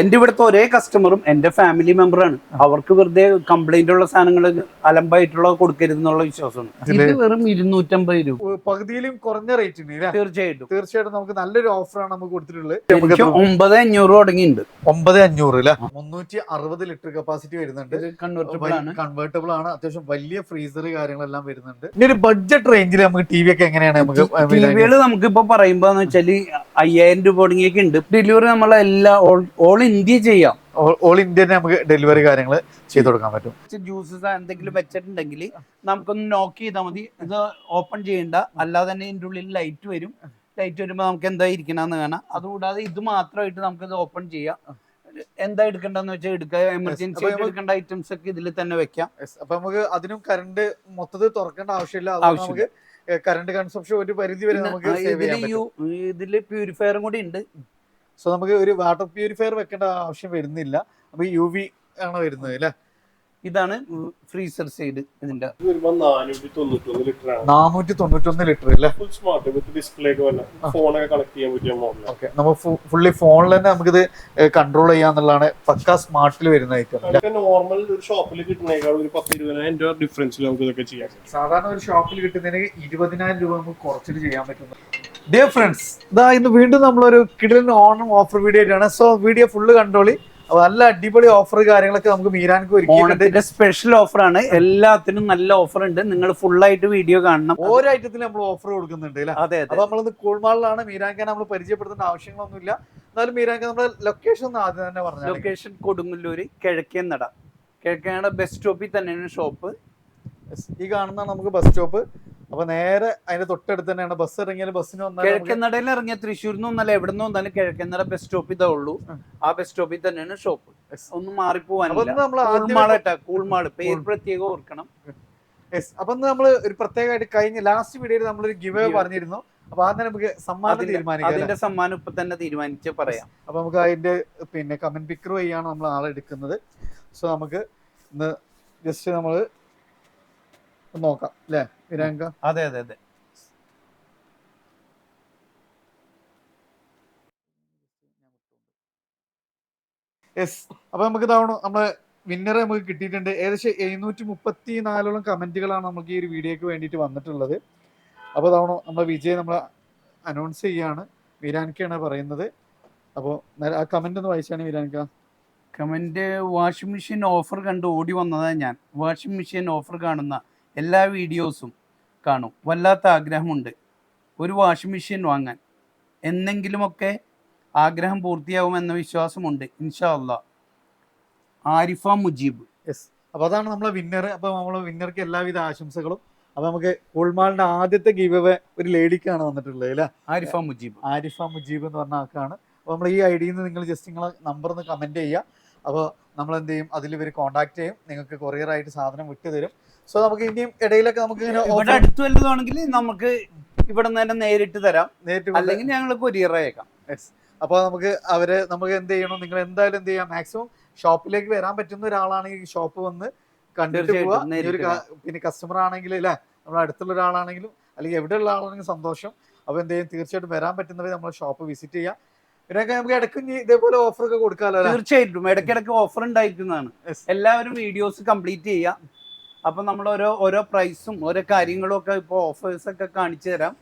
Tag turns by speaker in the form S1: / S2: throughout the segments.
S1: എന്റെ ഇവിടുത്തെ ഒരേ കസ്റ്റമറും എന്റെ ഫാമിലി മെമ്പറാണ് അവർക്ക് വെറുതെ കംപ്ലൈന്റ് ഉള്ള സാധനങ്ങൾ അലമ്പായിട്ടുള്ള കൊടുക്കരുത് എന്നുള്ള വിശ്വാസമാണ്. ഇത് വെറും ഇരുന്നൂറ്റമ്പത് രൂപ.
S2: പകുതിയിലും കുറഞ്ഞ റേറ്റിന്
S1: തീർച്ചയായിട്ടും.
S2: തീർച്ചയായിട്ടും നമുക്ക് നല്ലൊരു ഓഫറാണ് നമുക്ക് കൊടുത്തിട്ടുള്ളത്.
S1: ഒമ്പത് അഞ്ഞൂറ് തുടങ്ങിയിട്ടുണ്ട്.
S2: ഒമ്പത് അഞ്ഞൂറ് അല്ലെ മുന്നൂറ്റി അറുപത് ലിറ്റർ കപ്പാസിറ്റി വരുന്നുണ്ട്.
S1: കൺവേർട്ടബിൾ കൺവെർട്ടബിൾ ആണ്.
S2: കൺവേർട്ടബിൾ ആണ്. അത്യാവശ്യം വലിയ ഫ്രീസർ കാര്യങ്ങളെല്ലാം വരുന്നുണ്ട്. ഇനി ഒരു ബഡ്ജറ്റ് റേഞ്ചിൽ നമുക്ക് ടി വി ഒക്കെ എങ്ങനെയാണ് നമുക്ക്
S1: ടിവികൾ നമുക്ക് ഇപ്പൊ പറയുമ്പോ വെച്ചാൽ അയ്യായിരം രൂപ തുടങ്ങിയൊക്കെ ഉണ്ട്. ഡെലിവറി നമ്മളെ എല്ലാ ഓൾ ഇന്ത്യ ചെയ്യാം.
S2: ഓൾ ഇന്ത്യ നമുക്ക് ഡെലിവറി കാര്യങ്ങൾ ചെയ്തു കൊടുക്കാൻ പറ്റും.
S1: ജ്യൂസസ് എന്തെങ്കിലും വെച്ചിട്ടുണ്ടെങ്കിൽ നമുക്കൊന്ന് നോക്ക് ചെയ്താൽ മതി. ഇത് ഓപ്പൺ ചെയ്യണ്ട. അല്ലാതെ തന്നെ ഇതിന്റെ ഉള്ളിൽ ലൈറ്റ് വരും. ലൈറ്റ് വരുമ്പോൾ നമുക്ക് എന്താ ഇരിക്കണമെന്ന് കാണാം. അതുകൂടാതെ ഇത് മാത്രമായിട്ട് നമുക്ക് ഇത് ഓപ്പൺ ചെയ്യാം. എന്താ എടുക്കണ്ടെന്ന് വെച്ചാൽ എടുക്കുക. എമർജൻസി എടുക്കേണ്ട ഐറ്റംസ് ഒക്കെ ഇതിൽ തന്നെ വെക്കാം.
S2: അപ്പൊ നമുക്ക് അതിനും കറണ്ട് മൊത്തത്തിൽ തുറക്കേണ്ട ആവശ്യമില്ല. ആവശ്യം കറണ്ട് കൺസംഷൻ ഒരു പരിധി വരെ നമുക്ക്
S1: ഇതിൽ പ്യൂരിഫയറും കൂടി ഉണ്ട്.
S2: സോ നമുക്ക് ഒരു വാട്ടർ പ്യൂരിഫയർ വെക്കേണ്ട ആവശ്യം വരുന്നില്ല. അപ്പൊ യു വി ആണ് വരുന്നത് അല്ലെ?
S1: ഇതാണ് ഫ്രീസർ സൈഡ് ഇതിന്റെ.
S3: നാനൂറ്റി തൊണ്ണൂറ്റൊന്ന് ലിറ്റർ
S2: അല്ലേ
S3: ഡിസ്പ്ലേ ഫോണൊക്കെ കണക്ട് ചെയ്യാൻ പറ്റിയ
S2: ഓക്കെ നമ്മൾ ഫുള്ളി ഫോണിൽ തന്നെ നമുക്കിത് കൺട്രോൾ ചെയ്യാന്നുള്ളതാണ് പക്ക സ്മാർട്ടിൽ വരുന്ന ഐറ്റം
S3: നോർമൽ ഒരു ഷോപ്പിൽ കിട്ടുന്നേക്കാൾ ഒരു പത്ത് ഇരുപതിനായിരം രൂപ ഡിഫറൻസിൽ നമുക്ക് ഇതൊക്കെ ചെയ്യാം.
S2: സാധാരണ ഒരു ഷോപ്പിൽ കിട്ടുന്നതിന് ഇരുപതിനായിരം രൂപ നമുക്ക് കുറച്ചിട്ട് ചെയ്യാൻ പറ്റുന്നു ഡിയർ ഫ്രണ്ട്സ് ഇതാ ഇന്ന് വീണ്ടും നമ്മളൊരു കിടലിന് ഓണം ഓഫർ വീഡിയോ ആയിട്ടാണ്. സോ വീഡിയോ ഫുള്ള് കണ്ടോളി. നല്ല അടിപൊളി ഓഫർ കാര്യങ്ങളൊക്കെ നമുക്ക് മീരാൻക്ക് ഒരുക്കിയിട്ടുണ്ട്.
S1: സ്പെഷ്യൽ ഓഫറാണ് എല്ലാത്തിനും നല്ല ഓഫർ ഉണ്ട്. നിങ്ങൾ ഫുൾ ആയിട്ട് വീഡിയോ കാണണം.
S2: ഓരോ ഐറ്റത്തിൽ നമ്മൾ ഓഫർ കൊടുക്കുന്നുണ്ട്
S1: അതെ
S2: അപ്പൊ നമ്മളിന്ന് കൂൾമാളിലാണ് മീരാൻക്കാൻ നമ്മൾ പരിചയപ്പെടുത്തേണ്ട ആവശ്യങ്ങളൊന്നുമില്ല. എന്നാലും മീരാൻക്ക് നമ്മുടെ ലൊക്കേഷൻ ഒന്ന് ആദ്യം തന്നെ പറഞ്ഞു
S1: ലൊക്കേഷൻ കൊടുങ്ങല്ലൂര് കിഴക്കേനട കിഴക്കേനട ബസ് സ്റ്റോപ്പിൽ തന്നെയാണ് ഷോപ്പ്
S2: ഈ കാണുന്നതാണ് നമുക്ക് ബസ് സ്റ്റോപ്പ് അപ്പൊ നേരെ അതിന്റെ തൊട്ടടുത്ത് തന്നെയാണ്. ബസ് ഇറങ്ങിയാൽ ബസ്സിന് വന്നാൽ
S1: കിഴക്കനടയിൽ ഇറങ്ങിയ തൃശ്ശൂരിൽ നിന്ന് വന്നാലും എവിടെ നിന്ന് വന്നാലും കിഴക്കനട ബസ് സ്റ്റോപ്പിൽ ഇതേ ഉള്ളൂ. ആ. ബസ് സ്റ്റോപ്പിൽ തന്നെയാണ് ഷോപ്പ് ഒന്ന് മാറിപ്പോവാനില്ല.
S2: നമ്മൾ
S1: കൂൾമാൾ പേര് പ്രത്യേകം ഓർക്കണം.
S2: അപ്പൊ നമ്മൾ ഒരു പ്രത്യേകമായിട്ട് കഴിഞ്ഞ ലാസ്റ്റ് വീഡിയോയിൽ നമ്മളൊരു ഗിവ്
S1: Give-
S2: പറഞ്ഞിരുന്നു. അപ്പൊ ആദ്യം നമുക്ക് സമ്മാനം തീരുമാനിക്കാം
S1: അതിന്റെ സമ്മാനം ഇപ്പൊ തന്നെ തീരുമാനിച്ച് പറയാം.
S2: അപ്പൊ നമുക്ക് അതിന്റെ പിന്നെ കമന്റ് പിക്കർ വഴിയാണ് നമ്മൾ ആളെ എടുക്കുന്നത്. സോ നമുക്ക് ഇന്ന് ജസ്റ്റ് നമ്മൾ നോക്കാം അല്ലേ? വിരാങ്ക?
S1: അതെ അതെ അതെ.
S2: യെസ് അപ്പൊ നമുക്ക് ഇതാവണം. നമ്മൾ വിന്നറെ നമുക്ക് കിട്ടിയിട്ടുണ്ട്. ഏകദേശം എഴുന്നൂറ്റി മുപ്പത്തി നാലോളം കമന്റുകളാണ് നമുക്ക് ഈ ഒരു വീഡിയോക്ക് വേണ്ടിയിട്ട് വന്നിട്ടുള്ളത്. അപ്പോൾ ഇതാവണം. നമ്മളെ വിജയ് നമ്മൾ അനൗൺസ് ചെയ്യാണ്. വീരാൻക്കാണ് പറയുന്നത്. അപ്പോൾ ആ കമന്റ് ഒന്ന് വായിച്ചാണ് വീരാനിക്ക
S1: കമന്റ് വാഷിംഗ് മെഷീൻ ഓഫർ കണ്ട് ഓടി വന്നതാണ് ഞാൻ. വാഷിംഗ് മെഷീൻ ഓഫർ കാണുന്ന എല്ലാ വീഡിയോസും കാണും. വല്ലാത്ത ആഗ്രഹമുണ്ട്. ഒരു വാഷിംഗ് മെഷീൻ വാങ്ങാൻ. എന്നെങ്കിലുമൊക്കെ ആഗ്രഹം പൂർത്തിയാവുമെന്ന വിശ്വാസമുണ്ട്. ഇൻഷാ അല്ലാ. ആരിഫ മുജീബ്.
S2: യെസ് അപ്പോൾ അതാണ് നമ്മളെ വിന്നർ അപ്പോൾ നമ്മളെ വിന്നർക്ക് എല്ലാവിധ ആശംസകളും. അപ്പോൾ നമുക്ക് ഉൾമാളിന്റെ ആദ്യത്തെ ഗീവ് ഒരു ലേഡിക്കാണ് വന്നിട്ടുള്ളത് അല്ലേ?
S1: ആരിഫ മുജീബ്.
S2: ആരിഫ മുജീബ് എന്ന് പറഞ്ഞ ആൾക്കാണ്. അപ്പോൾ നമ്മൾ ഈ ഐ ഡിയിൽ നിന്ന് നിങ്ങൾ ജസ്റ്റ് നിങ്ങളെ നമ്പർ ഒന്ന് കമന്റ് ചെയ്യുക. അപ്പോൾ നമ്മൾ എന്ത് ചെയ്യും? അതിൽ ഇവർ കോൺടാക്ട് ചെയ്യും. നിങ്ങൾക്ക് കൊറിയറായിട്ട് സാധനം വിട്ടു തരും സോ നമുക്ക് ഇനിയും ഇടയിലൊക്കെ നമുക്ക് ഇങ്ങനെ
S1: ഇവിടെ അടുത്ത് വല്ലതാണെങ്കിൽ നമുക്ക് ഇവിടെ നിന്ന് തന്നെ നേരിട്ട് തരാം.
S2: നേരിട്ട്
S1: അല്ലെങ്കിൽ ഞങ്ങൾ കൊരിയർ അയക്കാം.
S2: അപ്പോൾ നമുക്ക് അവരെ നമുക്ക് എന്ത് ചെയ്യണം? നിങ്ങൾ എന്തായാലും എന്ത് ചെയ്യാം? മാക്സിമം ഷോപ്പിലേക്ക് വരാൻ പറ്റുന്ന ഒരാളാണെങ്കിൽ ഷോപ്പ് വന്ന് കണ്ടിട്ട് പോവുക പിന്നെ കസ്റ്റമർ ആണെങ്കിൽ അല്ലേ? നമ്മൾ അടുത്തുള്ള ഒരാളാണെങ്കിലും അല്ലെങ്കിൽ എവിടെ ഉള്ള ആളാണെങ്കിലും സന്തോഷം. അപ്പോൾ എന്ത് ചെയ്യും? തീർച്ചയായിട്ടും വരാൻ പറ്റുന്നവർ നമ്മൾ ഷോപ്പ് വിസിറ്റ് ചെയ്യാം. ഇതിനൊക്കെ നമുക്ക് ഇടയ്ക്ക് ഇതേപോലെ ഓഫർ ഒക്കെ കൊടുക്കാമല്ലോ
S1: തീർച്ചയായിട്ടും. ഇടയ്ക്കിടയ്ക്ക് ഓഫർ ഉണ്ടായിരിക്കുന്നതാണ്. എല്ലാവരും വീഡിയോസ് കംപ്ലീറ്റ് ചെയ്യാം അപ്പൊ നമ്മൾ ഓരോ ഓരോ പ്രൈസും ഓരോ കാര്യങ്ങളും ഒക്കെ ഇപ്പൊ ഓഫേഴ്സ് ഒക്കെ കാണിച്ചു തരാം.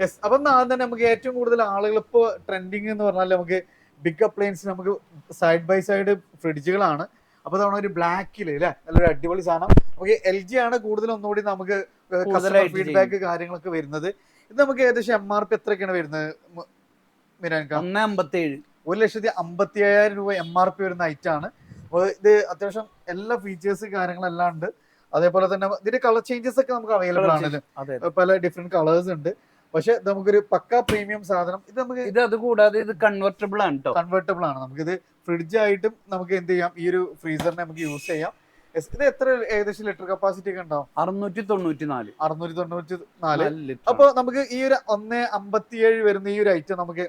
S2: യെസ് അപ്പൊ ആദ്യം തന്നെ നമുക്ക് ഏറ്റവും കൂടുതൽ ആളുകൾ ഇപ്പോ ട്രെൻഡിങ് എന്ന് പറഞ്ഞാൽ നമുക്ക് ബിഗ് അപ്ലയൻസ് നമുക്ക് സൈഡ് ബൈ സൈഡ് ഫ്രിഡ്ജുകളാണ് അപ്പോൾ തവണ ഒരു ബ്ലാക്കിൽ അല്ലേ? നല്ലൊരു അടിപൊളി സാധനം. നമുക്ക് എൽ ജി ആണ് കൂടുതൽ ഒന്നുകൂടി നമുക്ക് ഫീഡ്ബാക്ക് കാര്യങ്ങളൊക്കെ വരുന്നത്. ഇത് നമുക്ക് ഏകദേശം എം ആർ പി എത്രയൊക്കെയാണ് വരുന്നത്
S1: ഒന്ന് അമ്പത്തി ഏഴ്
S2: ഒരു ലക്ഷത്തി അമ്പത്തി അയ്യായിരം രൂപ എം ആർ പി വരുന്ന ഐറ്റാണ് അപ്പോൾ ഇത് അത്യാവശ്യം എല്ലാ ഫീച്ചേഴ്സ് കാര്യങ്ങളെല്ലാം ഉണ്ട്. അതേപോലെ തന്നെ ഇതിന്റെ കളർ ചേഞ്ചസ് ഒക്കെ നമുക്ക് അവൈലബിൾ
S1: ആണ്
S2: പല ഡിഫറെന്റ് കളേഴ്സ് ഉണ്ട്. പക്ഷെ നമുക്കൊരു പക്ക പ്രീമിയം സാധനം ഇത് നമുക്ക്
S1: ഇത് അത് കൂടാതെ ഇത് കൺവെർട്ടബിൾ ആണ് കേട്ടോ
S2: കൺവെർട്ടബിൾ ആണ്. നമുക്കിത് ഫ്രിഡ്ജ് ആയിട്ടും നമുക്ക് എന്ത് ചെയ്യാം? ഈ ഒരു ഫ്രീസറിനെ നമുക്ക് യൂസ് ചെയ്യാം. ഇത് എത്ര ഏകദേശം ലിറ്റർ കപ്പാസിറ്റി ഒക്കെ ഉണ്ടാവും?
S1: അറുന്നൂറ്റി തൊണ്ണൂറ്റി നാല്
S2: അറുന്നൂറ്റി തൊണ്ണൂറ്റി നാല് അപ്പൊ നമുക്ക് ഈ ഒരു ഒന്ന് അമ്പത്തിയേഴ് വരുന്ന ഈ ഒരു ഐറ്റം നമുക്ക്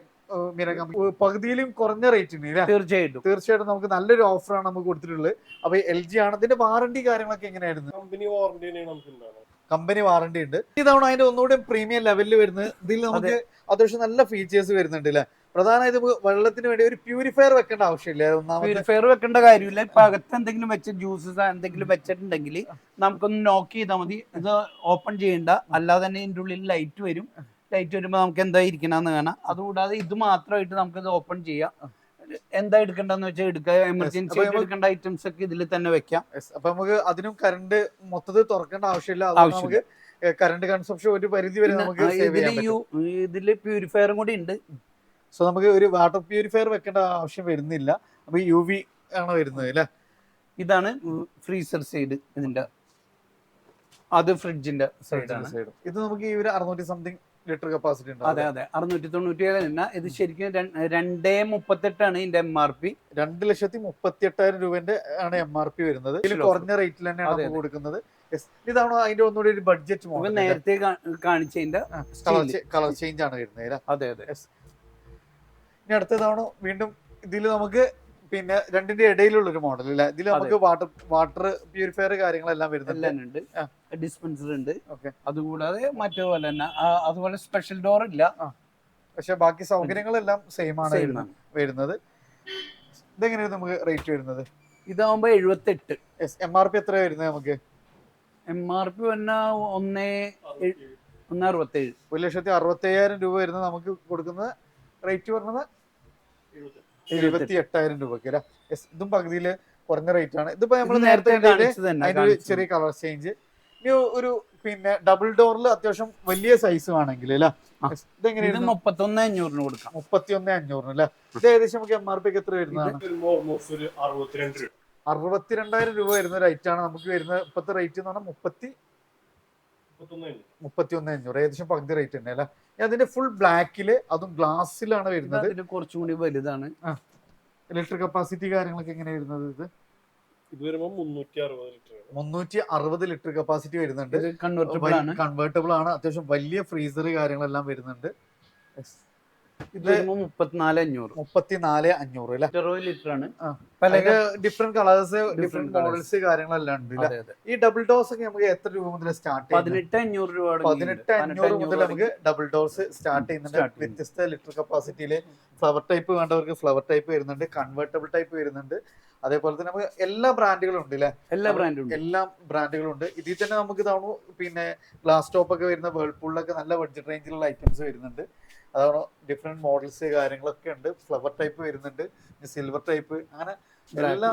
S2: പകുതിയിലും കുറഞ്ഞ റേറ്റിന്
S1: തീർച്ചയായിട്ടും.
S2: തീർച്ചയായിട്ടും നമുക്ക് നല്ലൊരു ഓഫറാണ് നമുക്ക് കൊടുത്തിട്ടുള്ളത്. അപ്പൊ എൽ ജി ആണ്. ഇതിന്റെ വാറണ്ടി കാര്യങ്ങളൊക്കെ എങ്ങനെയായിരുന്നു?
S3: കമ്പനി ഉണ്ടാവുന്നത്.
S2: കമ്പനി വാറണ്ടി ഉണ്ട്. ഇതാണ് അതിന്റെ ഒന്നുകൂടി പ്രീമിയം ലെവലിൽ വരുന്നത് ഇതിൽ നമുക്ക് അത്യാവശ്യം നല്ല ഫീച്ചേഴ്സ് വരുന്നുണ്ട് അല്ലെ പ്രധാനമായിട്ട് വെള്ളത്തിന് വേണ്ടി ഒരു പ്യൂരിഫയർ വെക്കേണ്ട ആവശ്യമില്ല. ഒന്നാമത്തെ
S1: പ്യൂരിഫയർ വെക്കേണ്ട കാര്യമില്ല. ഇപ്പൊ അകത്ത് എന്തെങ്കിലും വെച്ച ജ്യൂസസ് എന്തെങ്കിലും വെച്ചിട്ടുണ്ടെങ്കിൽ നമുക്കൊന്ന് നോക്ക് ചെയ്താൽ മതി. ഇത് ഓപ്പൺ ചെയ്യണ്ട. അല്ലാതെ തന്നെ ഇതിന്റെ ഉള്ളിൽ ലൈറ്റ് വരും. ലൈറ്റ് വരുമ്പോൾ നമുക്ക് എന്താ ഇരിക്കണമെന്ന് കാണാം. അതുകൂടാതെ ഇത് മാത്രമായിട്ട് നമുക്ക് ഇത് ഓപ്പൺ ചെയ്യാം. എന്താ എടുക്കേണ്ടതെന്ന് വെച്ചാൽ എടുക്കുക. എമർജൻസി എടുക്കേണ്ട ഐറ്റംസ് ഒക്കെ ഇതിൽ തന്നെ വെക്കാം.
S2: അപ്പൊ നമുക്ക് അതിനും കറണ്ട് മൊത്തത്തിൽ തുറക്കേണ്ട ആവശ്യമില്ല. നമുക്ക്. കറണ്ട് കൺസപ്ഷൻ ഒരു പരിധി വരെ നമുക്ക്
S1: ഇതിൽ പ്യൂരിഫയറും കൂടി ഉണ്ട്.
S2: സോ നമുക്ക് ഒരു വാട്ടർ പ്യൂരിഫയർ വെക്കേണ്ട ആവശ്യം വരുന്നില്ല. അപ്പൊ യു വി ആണ് വരുന്നത് അല്ലെ?
S1: ഇതാണ് ഫ്രീസർ സൈഡ് ഇതിന്റെ. അത് ഫ്രിഡ്ജിന്റെ സൈഡാണ്
S2: ഇത് നമുക്ക് ഈ ഒരു അറുന്നൂറ്റി സംതിങ് ലിറ്റർ കപ്പാസിറ്റി
S1: അതെ
S2: ഉണ്ട്
S1: അതെ. അറുന്നൂറ്റി തൊണ്ണൂറ്റി ഏഴ് എണ്ണ ഇത് ശരിക്കും രണ്ടേ മുപ്പത്തെട്ടാണ് ഇതിന്റെ എം ആർ പി
S2: രണ്ട് ലക്ഷത്തി മുപ്പത്തി എട്ടായിരം രൂപന്റെ ആണ് എം ആർ പി വരുന്നത്. ഇതിൽ കുറഞ്ഞ റേറ്റിൽ തന്നെയാണ് കൊടുക്കുന്നത്. ഇതാണോ അതിന്റെ ഒന്നുകൂടി ഒരു ബഡ്ജറ്റ്
S1: നേരത്തെ കാണിച്ചതിന്റെ
S2: കളർ ചേഞ്ച് ആണ് വരുന്നത്
S1: അതെ അതെ.
S2: ഇനി അടുത്തതാണോ? വീണ്ടും ഇതിൽ നമുക്ക് പിന്നെ രണ്ടിന്റെ ഇടയിലുള്ള ഒരു മോഡൽ അല്ലേ ഇതിൽ നമുക്ക് വാട്ടർ വാട്ടർ പ്യൂരിഫയർ കാര്യങ്ങളെല്ലാം വരുന്നുണ്ട്.
S1: ഡിസ്പെൻസർ ഉണ്ട്.
S2: ഓക്കെ
S1: അതുകൂടാതെ മറ്റേപോലെ തന്നെ അതുപോലെ സ്പെഷ്യൽ ഡോർ ഇല്ല.
S2: പക്ഷെ ബാക്കി സൗകര്യങ്ങളെല്ലാം സെയിം ആണ് വരുന്നത്. ഇതെങ്ങനെയാണ് നമുക്ക് റേറ്റ് വരുന്നത്?
S1: ഇതാവുമ്പോ എഴുപത്തെട്ട്.
S2: എം ആർ പി എത്ര വരുന്നത് നമുക്ക്?
S1: എം ആർ പി വന്ന ഒന്നേ ഒന്ന് അറുപത്തേഴ്.
S2: ഒരു ലക്ഷത്തി അറുപത്തി അയ്യായിരം രൂപ വരുന്നത് നമുക്ക് കൊടുക്കുന്നത് റേറ്റ് വരുന്നത് എഴുപത്തി എട്ടായിരം രൂപക്ക് ഇതും പകുതിയിൽ കുറഞ്ഞ റേറ്റ് ആണ്. ഇതിപ്പോ നമ്മൾ നേരത്തെ അതിന്റെ ഒരു ചെറിയ കളർ ചേഞ്ച് ഇനി ഒരു പിന്നെ ഡബിൾ ഡോറിൽ അത്യാവശ്യം വലിയ സൈസ് ആണെങ്കിൽ ഇതെങ്ങനെയാണ്
S1: ഇത് മുപ്പത്തൊന്ന് അഞ്ഞൂറിന് കൊടുക്കാം.
S2: മുപ്പത്തി ഒന്ന് അഞ്ഞൂറിന് അല്ലെ? ഇത് ഏകദേശം നമുക്ക് എം ആർ പി എത്ര വരുന്നതാണ്?
S3: ഒരു
S2: അറുപത്തിരണ്ടായിരം രൂപ വരുന്ന റേറ്റ് ആണ്. നമുക്ക് വരുന്ന ഇപ്പത്തെ റേറ്റ് എന്ന് പറഞ്ഞാൽ മുപ്പത്തി
S3: മുപ്പത്തൊന്ന് അഞ്ഞൂറ്.
S2: ഏകദേശം പകുതി റേറ്റ് തന്നെ അല്ലേ? അതിന്റെ ഫുൾ ബ്ലാക്കിൽ അതും ഗ്ലാസ്സിലാണ് വരുന്നത്.
S1: കുറച്ചും കൂടി വലുതാണ്.
S2: ഇലക്ട്രിക് കപ്പാസിറ്റി കാര്യങ്ങളൊക്കെ എങ്ങനെ വരുന്നത് ഇത്?
S3: ഇത് വരുമ്പോ മുന്നൂറ്റി അറുപത് ലിറ്റർ
S2: മുന്നൂറ്റി അറുപത് ലിറ്റർ കപ്പാസിറ്റി വരുന്നുണ്ട്.
S1: ഇത് കൺവെർട്ടബിൾ ആണ്.
S2: അത്യാവശ്യം വലിയ ഫ്രീസർ കാര്യങ്ങളെല്ലാം വരുന്നുണ്ട്.
S1: ഇത് മുപ്പത്തിനാല് അഞ്ഞൂറ്.
S2: മുപ്പത്തിനാല് അഞ്ഞൂറ് അല്ലെ?
S1: അറുപത് ലിറ്റർ ആണ് പല
S2: ഡിഫറെന്റ് കളേഴ്സ് ഡിഫറെന്റ്. മോഡൽസ് കാര്യങ്ങളെല്ലാം ഉണ്ട് ഈ ഡബിൾ ഡോസ് ഒക്കെ നമുക്ക് എത്ര രൂപ മുതൽ സ്റ്റാർട്ട്
S1: പതിനെട്ട് അഞ്ഞൂറ് രൂപ.
S2: പതിനെട്ട് അഞ്ഞൂറ് മുതൽ നമുക്ക് ഡബിൾ ഡോസ് സ്റ്റാർട്ട് ചെയ്യുന്നുണ്ട്. വ്യത്യസ്ത ലിറ്റർ കപ്പാസിറ്റിയിൽ ഫ്ലവർ ടൈപ്പ് വേണ്ടവർക്ക് ഫ്ലവർ ടൈപ്പ് വരുന്നുണ്ട് കൺവേർട്ടബിൾ ടൈപ്പ് വരുന്നുണ്ട്. അതേപോലെ തന്നെ നമുക്ക് എല്ലാ ബ്രാൻഡുകളും ഉണ്ട് അല്ലെ
S1: എല്ലാ ബ്രാൻഡും
S2: എല്ലാ ബ്രാൻഡുകളും ഉണ്ട്. ഇതിൽ തന്നെ നമുക്ക് ഇതാണു പിന്നെ ഗ്ലാസ് ടോപ്പ് ഒക്കെ വരുന്ന വേൾപൂളിലൊക്കെ നല്ല ബഡ്ജറ്റ് റേഞ്ചിലുള്ള ഐറ്റംസ് വരുന്നുണ്ട്. അതാണ് ഡിഫറെന്റ് മോഡൽസ് കാര്യങ്ങളൊക്കെ ഉണ്ട്. ഫ്ലവർ ടൈപ്പ് വരുന്നുണ്ട്. സിൽവർ ടൈപ്പ് അങ്ങനെ എല്ലാ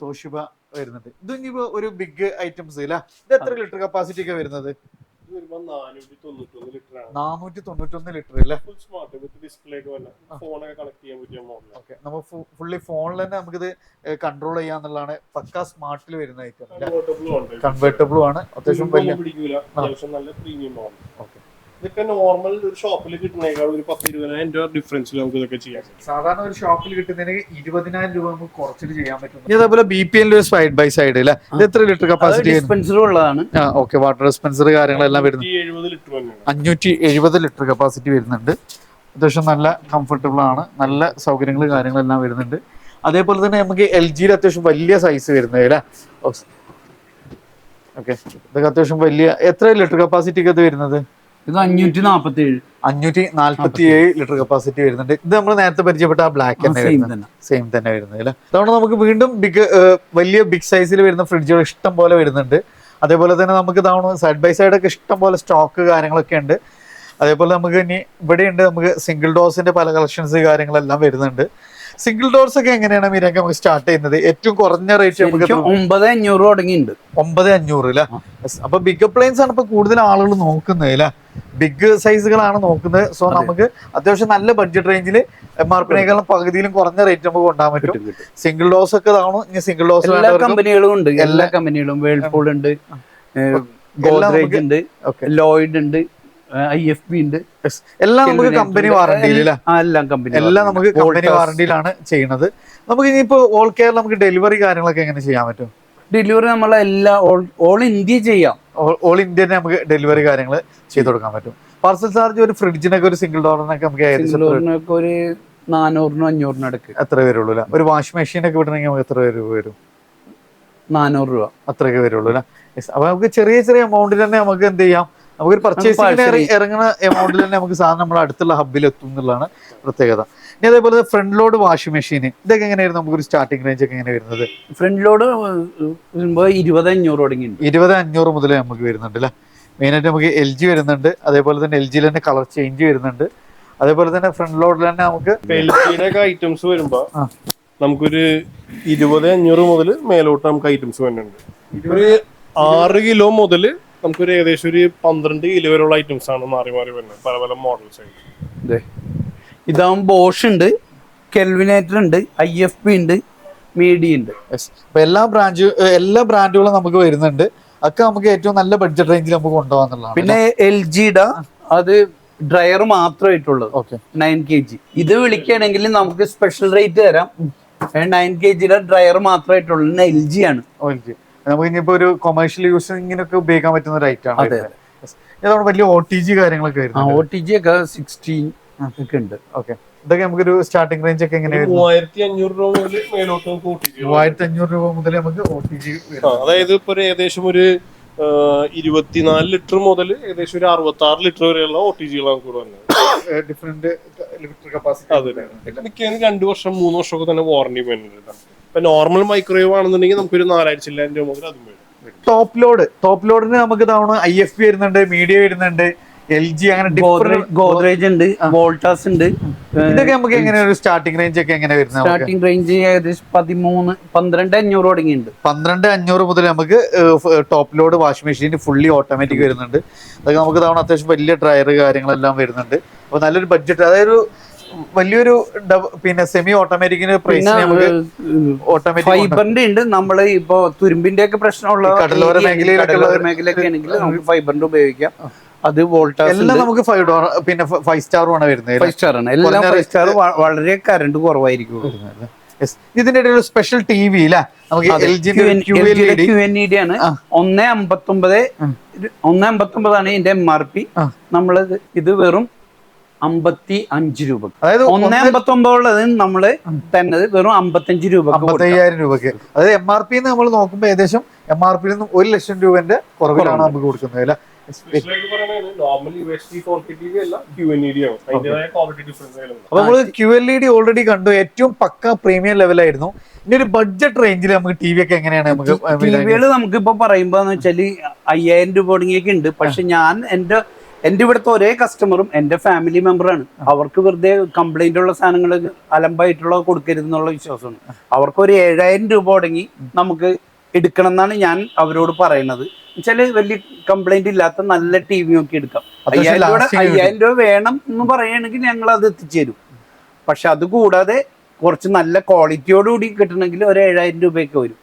S1: തോഷിബ.
S2: വരുന്നുണ്ട്. ഇത് ഇനിയിപ്പോ ഒരു ബിഗ് ഐറ്റംസ് ഇല്ല? ഇത് എത്ര ലിറ്റർ കപ്പാസിറ്റി ഒക്കെ വരുന്നത്?
S3: നാനൂറ്റി തൊണ്ണൂറ്റൊന്ന് ലിറ്റർ
S2: അല്ലേ
S3: ഫുൾ സ്മാർട്ട് വിത്ത് ഡിസ്പ്ലേ ഒക്കെ ഫോണൊക്കെ കണക്ട് ചെയ്യാൻ പറ്റിയ മോഡലാണ്
S2: ഓക്കെ നമ്മൾ ഫുള്ളി ഫോണിൽ തന്നെ നമുക്കിത് കൺട്രോൾ ചെയ്യാന്നുള്ളതാണ് പക്ക സ്മാർട്ടിൽ വരുന്ന ഐറ്റം
S3: കൺവേർട്ടബിളും
S2: ആണ്. അത്യാവശ്യം വലിയ ഓക്കെ
S3: ഇതൊക്കെ നോർമൽ ഒരു ഷോപ്പിൽ കിട്ടുന്നേക്കാൾ ഒരു പത്ത് ഇരുപതിനായിരം രൂപ ഡിഫറൻസിൽ നമുക്ക് ഇതൊക്കെ ചെയ്യാം.
S2: സാധാരണ ഒരു ഷോപ്പിൽ കിട്ടുന്നതിന് ഇരുപതിനായിരം രൂപ നമുക്ക് കുറച്ചിട്ട് ചെയ്യാൻ പറ്റും. അതേപോലെ ബി പി ഒരു സൈഡ് ബൈ സൈഡ് അല്ലേ ഇത് എത്ര ലിറ്റർ കപ്പാസിറ്റി
S1: ഡിസ്പെൻസർ ഉള്ളതാണ്.
S2: ഓക്കെ വാട്ടർ ഡിസ്പെൻസർ കാര്യങ്ങളെല്ലാം വരുന്നു.
S3: നൂറ്റി എഴുപത് ലിറ്റർ തന്നെയാണ്.
S2: അഞ്ഞൂറ്റി എഴുപത് ലിറ്റർ കപ്പാസിറ്റി വരുന്നുണ്ട്. അത്യാവശ്യം നല്ല കംഫർട്ടബിൾ ആണ്. നല്ല സൗകര്യങ്ങൾ കാര്യങ്ങളെല്ലാം വരുന്നുണ്ട്. അതേപോലെ തന്നെ നമുക്ക് എൽ ജിയിൽ അത്യാവശ്യം വലിയ സൈസ് വരുന്നത് അല്ലേ? ഓക്കെ ഇതൊക്കെ അത്യാവശ്യം വലിയ എത്ര ലിറ്റർ കപ്പാസിറ്റി ഒക്കെ ഇത് വരുന്നത്?
S1: ഇത് അഞ്ഞൂറ്റി നാപ്പത്തി ഏഴ്
S2: അഞ്ഞൂറ്റി നാല്പത്തി ഏഴ് ലിറ്റർ കപ്പാസിറ്റി വരുന്നുണ്ട്. ഇത് നമ്മൾ നേരത്തെ പരിചയപ്പെട്ട ആ ബ്ലാക്ക് തന്നെ
S1: സെയിം
S2: വരുന്നത്.
S1: തന്നെ.
S2: സെയിം തന്നെ വരുന്നത് അല്ലേ? അതുകൊണ്ട് നമുക്ക് വീണ്ടും ബിഗ് വലിയ ബിഗ് സൈസിൽ വരുന്ന ഫ്രിഡ്ജുകൾ ഇഷ്ടം പോലെ വരുന്നുണ്ട്. അതേപോലെ തന്നെ നമുക്ക് ഇതാവണ സൈഡ് ബൈ സൈഡ് ഒക്കെ ഇഷ്ടം പോലെ സ്റ്റോക്ക് കാര്യങ്ങളൊക്കെ ഉണ്ട്. അതേപോലെ നമുക്ക് ഇനി ഇവിടെ ഉണ്ട് നമുക്ക് സിംഗിൾ ഡോസിന്റെ പല കളക്ഷൻസ് കാര്യങ്ങളെല്ലാം വരുന്നുണ്ട്. സിംഗിൾ ഡോർസ് ഒക്കെ എങ്ങനെയാണ് മീര നമുക്ക് സ്റ്റാർട്ട് ചെയ്യുന്നത്? ഏറ്റവും കുറഞ്ഞ റേറ്റ് നമുക്ക്
S1: ഒമ്പത് അഞ്ഞൂറ് തുടങ്ങിയിട്ടുണ്ട്.
S2: ഒമ്പത് അഞ്ഞൂറ് അല്ലേ അപ്പൊ ബിഗ് അപ്ലയൻസ് ആണ് ഇപ്പൊ കൂടുതൽ ആളുകൾ നോക്കുന്നത് അല്ലേ ബിഗ് സൈസുകളാണ് നോക്കുന്നത്. സോ നമുക്ക് അത്യാവശ്യം നല്ല ബഡ്ജറ്റ് റേഞ്ചിൽ എം ആർ പിനേക്കാളും പകുതിയിലും കുറഞ്ഞ റേറ്റ് നമുക്ക് കൊണ്ടാൻ പറ്റും. സിംഗിൾ ഡോസ് ഒക്കെ ആണോ ഇനി സിംഗിൾ ഡോസ്
S1: എല്ലാ കമ്പനികളും ഉണ്ട്. എല്ലാ കമ്പനികളും വേൾപൂൾ ഉണ്ട്. ഗോദ്രേജ് ഉണ്ട്. ലോയിഡ് ഉണ്ട്. ഐ എഫ് ബി ഉണ്ട്.
S2: എല്ലാം നമുക്ക് കമ്പനി അല്ലേ?
S1: എല്ലാം കമ്പനി
S2: എല്ലാം നമുക്ക് കമ്പനി. വാറണ്ടിയിലാണ് ചെയ്യുന്നത്. നമുക്ക് ഇനിയിപ്പോ ഓൾ കെയർ നമുക്ക് ഡെലിവറി കാര്യങ്ങളൊക്കെ എങ്ങനെ ചെയ്യാൻ പറ്റും?
S1: ഡെലിവറി നമ്മളെ എല്ലാ ഓൾ ഇന്ത്യ ചെയ്യാം.
S2: ഓൾ ഇന്ത്യയിൽ നമുക്ക് ഡെലിവറി കാര്യങ്ങൾ ചെയ്തു കൊടുക്കാൻ പറ്റും. പാർസൽ ചാർജ് ഒരു ഫ്രിഡ്ജിനൊക്കെ ഒരു സിംഗിൾ ഡോറിനൊക്കെ നമുക്ക് ഏകദേശം
S1: ഒരു നാനൂറിനും അഞ്ഞൂറിനും അടുക്ക്
S2: എത്ര വരുള്ളൂ അല്ലേ? ഒരു വാഷിംഗ് മെഷീനൊക്കെ വിടണമെങ്കിൽ നമുക്ക് എത്ര രൂപ വരും?
S1: നാനൂറ് രൂപ.
S2: അത്രയൊക്കെ വരുള്ളൂ അല്ലേ. അപ്പൊ നമുക്ക് ചെറിയ ചെറിയ എമൗണ്ടിൽ തന്നെ നമുക്ക് എന്ത് ചെയ്യാം? നമുക്കൊരു പർച്ചേസിംഗ്
S1: parcel
S2: ഇറങ്ങുന്ന എമൗണ്ടിൽ തന്നെ നമുക്ക് സാധനം നമ്മുടെ അടുത്തുള്ള ഹബ്ബിൽ എത്തും എന്നുള്ളതാണ് പ്രത്യേകത. ഇനി അതേപോലെ ഫ്രണ്ട് ലോഡ് വാഷിംഗ് മെഷീൻ ഇതൊക്കെ എങ്ങനെയായിരുന്നു? നമുക്കൊരു സ്റ്റാർട്ടിംഗ് റേഞ്ച് ഒക്കെ എങ്ങനെ വരുന്നത്?
S1: ഫ്രണ്ട് ലോഡ് ഇരുപത് അഞ്ഞൂറ് തുടങ്ങി
S2: ഇരുപത് അഞ്ഞൂറ് മുതൽ നമുക്ക് വരുന്നുണ്ട് അല്ലേ? മെയിനായിട്ട് നമുക്ക് എൽ ജി വരുന്നുണ്ട്. അതേപോലെ തന്നെ എൽ ജിയിൽ തന്നെ കളർ ചേഞ്ച് വരുന്നുണ്ട്. അതേപോലെ തന്നെ ഫ്രണ്ട് ലോഡിൽ തന്നെ നമുക്ക്
S3: എൽ ഐറ്റംസ് വരുമ്പോ നമുക്കൊരു ഇരുപത് അഞ്ഞൂറ് മുതൽ മേലോട്ട് നമുക്ക് ഐറ്റംസ് വരുന്നുണ്ട് ഒരു ആറ് കിലോ മുതൽ നമുക്കൊരു ഏകദേശം ഒരു പന്ത്രണ്ട് കിലോ വരെയുള്ള ഐറ്റംസ് ആണ് മാറി മാറി വരുന്നത്. പല പല മോഡൽസ് ആയിട്ട്.
S1: ഇതേ ഇതാവും ബോഷ് ഉണ്ട് കെൽവിനേറ്റർ ഉണ്ട് ഐ എഫ് പി ഉണ്ട് മീഡിയ ഉണ്ട്.
S2: അപ്പൊ എല്ലാ ബ്രാഞ്ച് എല്ലാ ബ്രാൻഡുകളും നമുക്ക് വരുന്നുണ്ട്. ഒക്കെ നമുക്ക് ഏറ്റവും നല്ല ബഡ്ജറ്റ് റേഞ്ചിൽ നമുക്ക് കൊണ്ടുപോകാന്നുള്ളതാണ്
S1: പിന്നെ എൽ ജിയുടെ അത് ഡ്രയർ മാത്രമായിട്ടുള്ളത്
S2: ഓക്കെ
S1: നയൻ കെ ജി ഇത് വിളിക്കുകയാണെങ്കിൽ നമുക്ക് സ്പെഷ്യൽ റേറ്റ് തരാം. നയൻ കെ ജിയുടെ ഡ്രയർ മാത്രമായിട്ടുള്ളത് എൽ ജി ആണ്.
S2: ഓക്കെ നമുക്ക് ഇനിയിപ്പോ ഒരു കൊമേഴ്ഷ്യൽ യൂസിങ്ങിനൊക്കെ ഉപയോഗിക്കാൻ പറ്റുന്ന ഒരു ഐറ്റം ആണ്
S1: അതെ.
S2: വരുന്നത്. വലിയ ഒ ടി ജി കാര്യങ്ങളൊക്കെ
S1: ആ
S2: വരുന്നത്
S1: ഒ ടി ജി ഒക്കെ സിക്സ്റ്റീൻ ഒക്കെ ഉണ്ട്.
S2: ഓക്കെ ഇതൊക്കെ നമുക്കൊരു സ്റ്റാർട്ടിംഗ് റേഞ്ച് ഒക്കെ എങ്ങനെ വരുന്നത്?
S3: മൂവായിരത്തി അഞ്ഞൂറ് രൂപ മുതൽ മേലോട്ട്
S2: മൂവായിരത്തി അഞ്ഞൂറ് രൂപ മുതൽ നമുക്ക് ഒ ടി ജി
S3: അതായത് ഇപ്പൊ ഒരു ഏകദേശം ഒരു ഇരുപത്തിനാല് ലിറ്റർ മുതൽ ഏകദേശം ഒരു അറുപത്തി ആറ് ലിറ്റർ വരെയുള്ള ഒ ടി ജികളാണ് വന്നത്
S2: ഡിഫറെന്റ് ലിറ്റർ കപ്പാസിറ്റി
S3: അതെ മിക്കതിന് രണ്ടു വർഷം മൂന്ന് വർഷമൊക്കെ തന്നെ വാറണ്ടി വരുന്നുണ്ട്. ഇപ്പൊ നോർമൽ മൈക്രോവേവ് ആണെന്നുണ്ടെങ്കിൽ നമുക്കൊരു നാലായിരം ചില്ലായിരം രൂപ മുതൽ അതും
S2: ടോപ്പ് ലോഡ് ടോപ്പ് ലോഡിന് നമുക്ക് തവണ ഐ എഫ് പി വരുന്നുണ്ട് മീഡിയ വരുന്നുണ്ട് എൽ ജി അങ്ങനെ
S1: ഗോദ്രേജ്
S2: different-
S1: ഉണ്ട് വോൾട്ടാസ് ഉണ്ട്
S2: ഇതൊക്കെ നമുക്ക് എങ്ങനെ ഒരു സ്റ്റാർട്ടിംഗ് റേഞ്ച് ഒക്കെ എങ്ങനെ വരുന്നത്
S1: സ്റ്റാർട്ടിംഗ് റേഞ്ച് ഏകദേശം പതിമൂന്ന് പന്ത്രണ്ട് അഞ്ഞൂറ് തുടങ്ങിയുണ്ട്
S2: പന്ത്രണ്ട് അഞ്ഞൂറ് മുതൽ നമുക്ക് top load washing machine fully automatic വരുന്നുണ്ട്. അതൊക്കെ നമുക്ക് തവണ അത്യാവശ്യം വലിയ ഡ്രയർ കാര്യങ്ങളെല്ലാം വരുന്നുണ്ട്. അപ്പൊ നല്ലൊരു ബഡ്ജറ്റ് അതായത് ഒരു വലിയൊരു പിന്നെ സെമി ഓട്ടോമാറ്റിക്കിന് പ്രൈസ് നമുക്ക് ഓട്ടോമാറ്റിക്
S1: ഫൈബറിന്റെ ഉണ്ട്. നമ്മൾ ഇപ്പൊ തുരുമ്പിന്റെ ഒക്കെ പ്രശ്നമുള്ള
S2: കടലോര മേഖലയിലൊക്കെ
S1: മേഖലയൊക്കെ ആണെങ്കിൽ നമുക്ക് ഫൈബറിന്റെ ഉപയോഗിക്കാം. അത് വോൾട്ടേജ്
S2: എല്ലാം നമുക്ക് ഫൈവ് ഡോർ പിന്നെ ഫൈവ് സ്റ്റാറും ആണ് വരുന്നത്
S1: ഫൈവ് സ്റ്റാർ ആണ്. എല്ലാം ഫൈവ് സ്റ്റാർ വളരെ കറണ്ട് കുറവായിരിക്കും.
S2: ഇതിന്റെ ഇടയിൽ സ്പെഷ്യൽ ടി വി നമുക്ക് അമ്പത്തി ഇ ഡി
S1: ആണ്. ഒന്ന് അമ്പത്തൊമ്പത് ഒന്ന് അമ്പത്തൊമ്പതാണ് ഇതിന്റെ എം ആർ പി. നമ്മൾ ഇത് വെറും അമ്പത്തി അഞ്ച് രൂപ
S2: അതായത്
S1: ഒന്ന് അമ്പത്തൊമ്പത് ഉള്ളത് നമ്മൾ തന്നത് വെറും അമ്പത്തഞ്ച് രൂപ
S2: അമ്പത്തയ്യായിരം രൂപയ്ക്ക് അതായത് എം ആർ പി നമ്മൾ നോക്കുമ്പോൾ ഏകദേശം എം ആർ പിയിൽ നിന്നും ഒരു ലക്ഷം രൂപന്റെ കുറവിലാണ് നമുക്ക് കൊടുക്കുന്നത് അല്ലേ?
S3: ടി ടി ക്വാളിറ്റി
S2: അപ്പൊ നമ്മൾ Q L E D already കണ്ടു. ഏറ്റവും പക്ക പ്രീമിയം ലെവലായിരുന്നു ഇനി ഒരു ബഡ്ജറ്റ് റേഞ്ചിൽ നമുക്ക് ടി വി ഒക്കെ എങ്ങനെയാണ് നമുക്ക്
S1: ടിവികൾ നമുക്ക് ഇപ്പൊ പറയുമ്പോ എന്ന് വെച്ചാൽ അയ്യായിരം രൂപ തുടങ്ങിയൊക്കെ ഉണ്ട്. പക്ഷെ ഞാൻ എന്റെ എന്റെ ഇവിടുത്തെ ഒരേ കസ്റ്റമറും എന്റെ ഫാമിലി മെമ്പറാണ് അവർക്ക് വെറുതെ കംപ്ലൈന്റ് ഉള്ള സാധനങ്ങൾ അലമ്പായിട്ടുള്ള കൊടുക്കരുത് എന്നുള്ള വിശ്വാസമാണ്. അവർക്ക് ഒരു ഏഴായിരം രൂപ തുടങ്ങി നമുക്ക് എടുക്കണം എന്നാണ് ഞാൻ അവരോട് പറയുന്നത്. വെച്ചാൽ വലിയ കംപ്ലൈന്റ് ഇല്ലാത്ത നല്ല ടി വി ഒക്കെ എടുക്കാം. അയ്യായിരം രൂപ അയ്യായിരം രൂപ വേണം എന്ന് പറയുകയാണെങ്കിൽ ഞങ്ങൾ അത് എത്തിച്ചേരും. പക്ഷെ അത് കൂടാതെ കുറച്ച് നല്ല ക്വാളിറ്റിയോട് കൂടി കിട്ടണമെങ്കിൽ ഒരു ഏഴായിരം രൂപയൊക്കെ വരും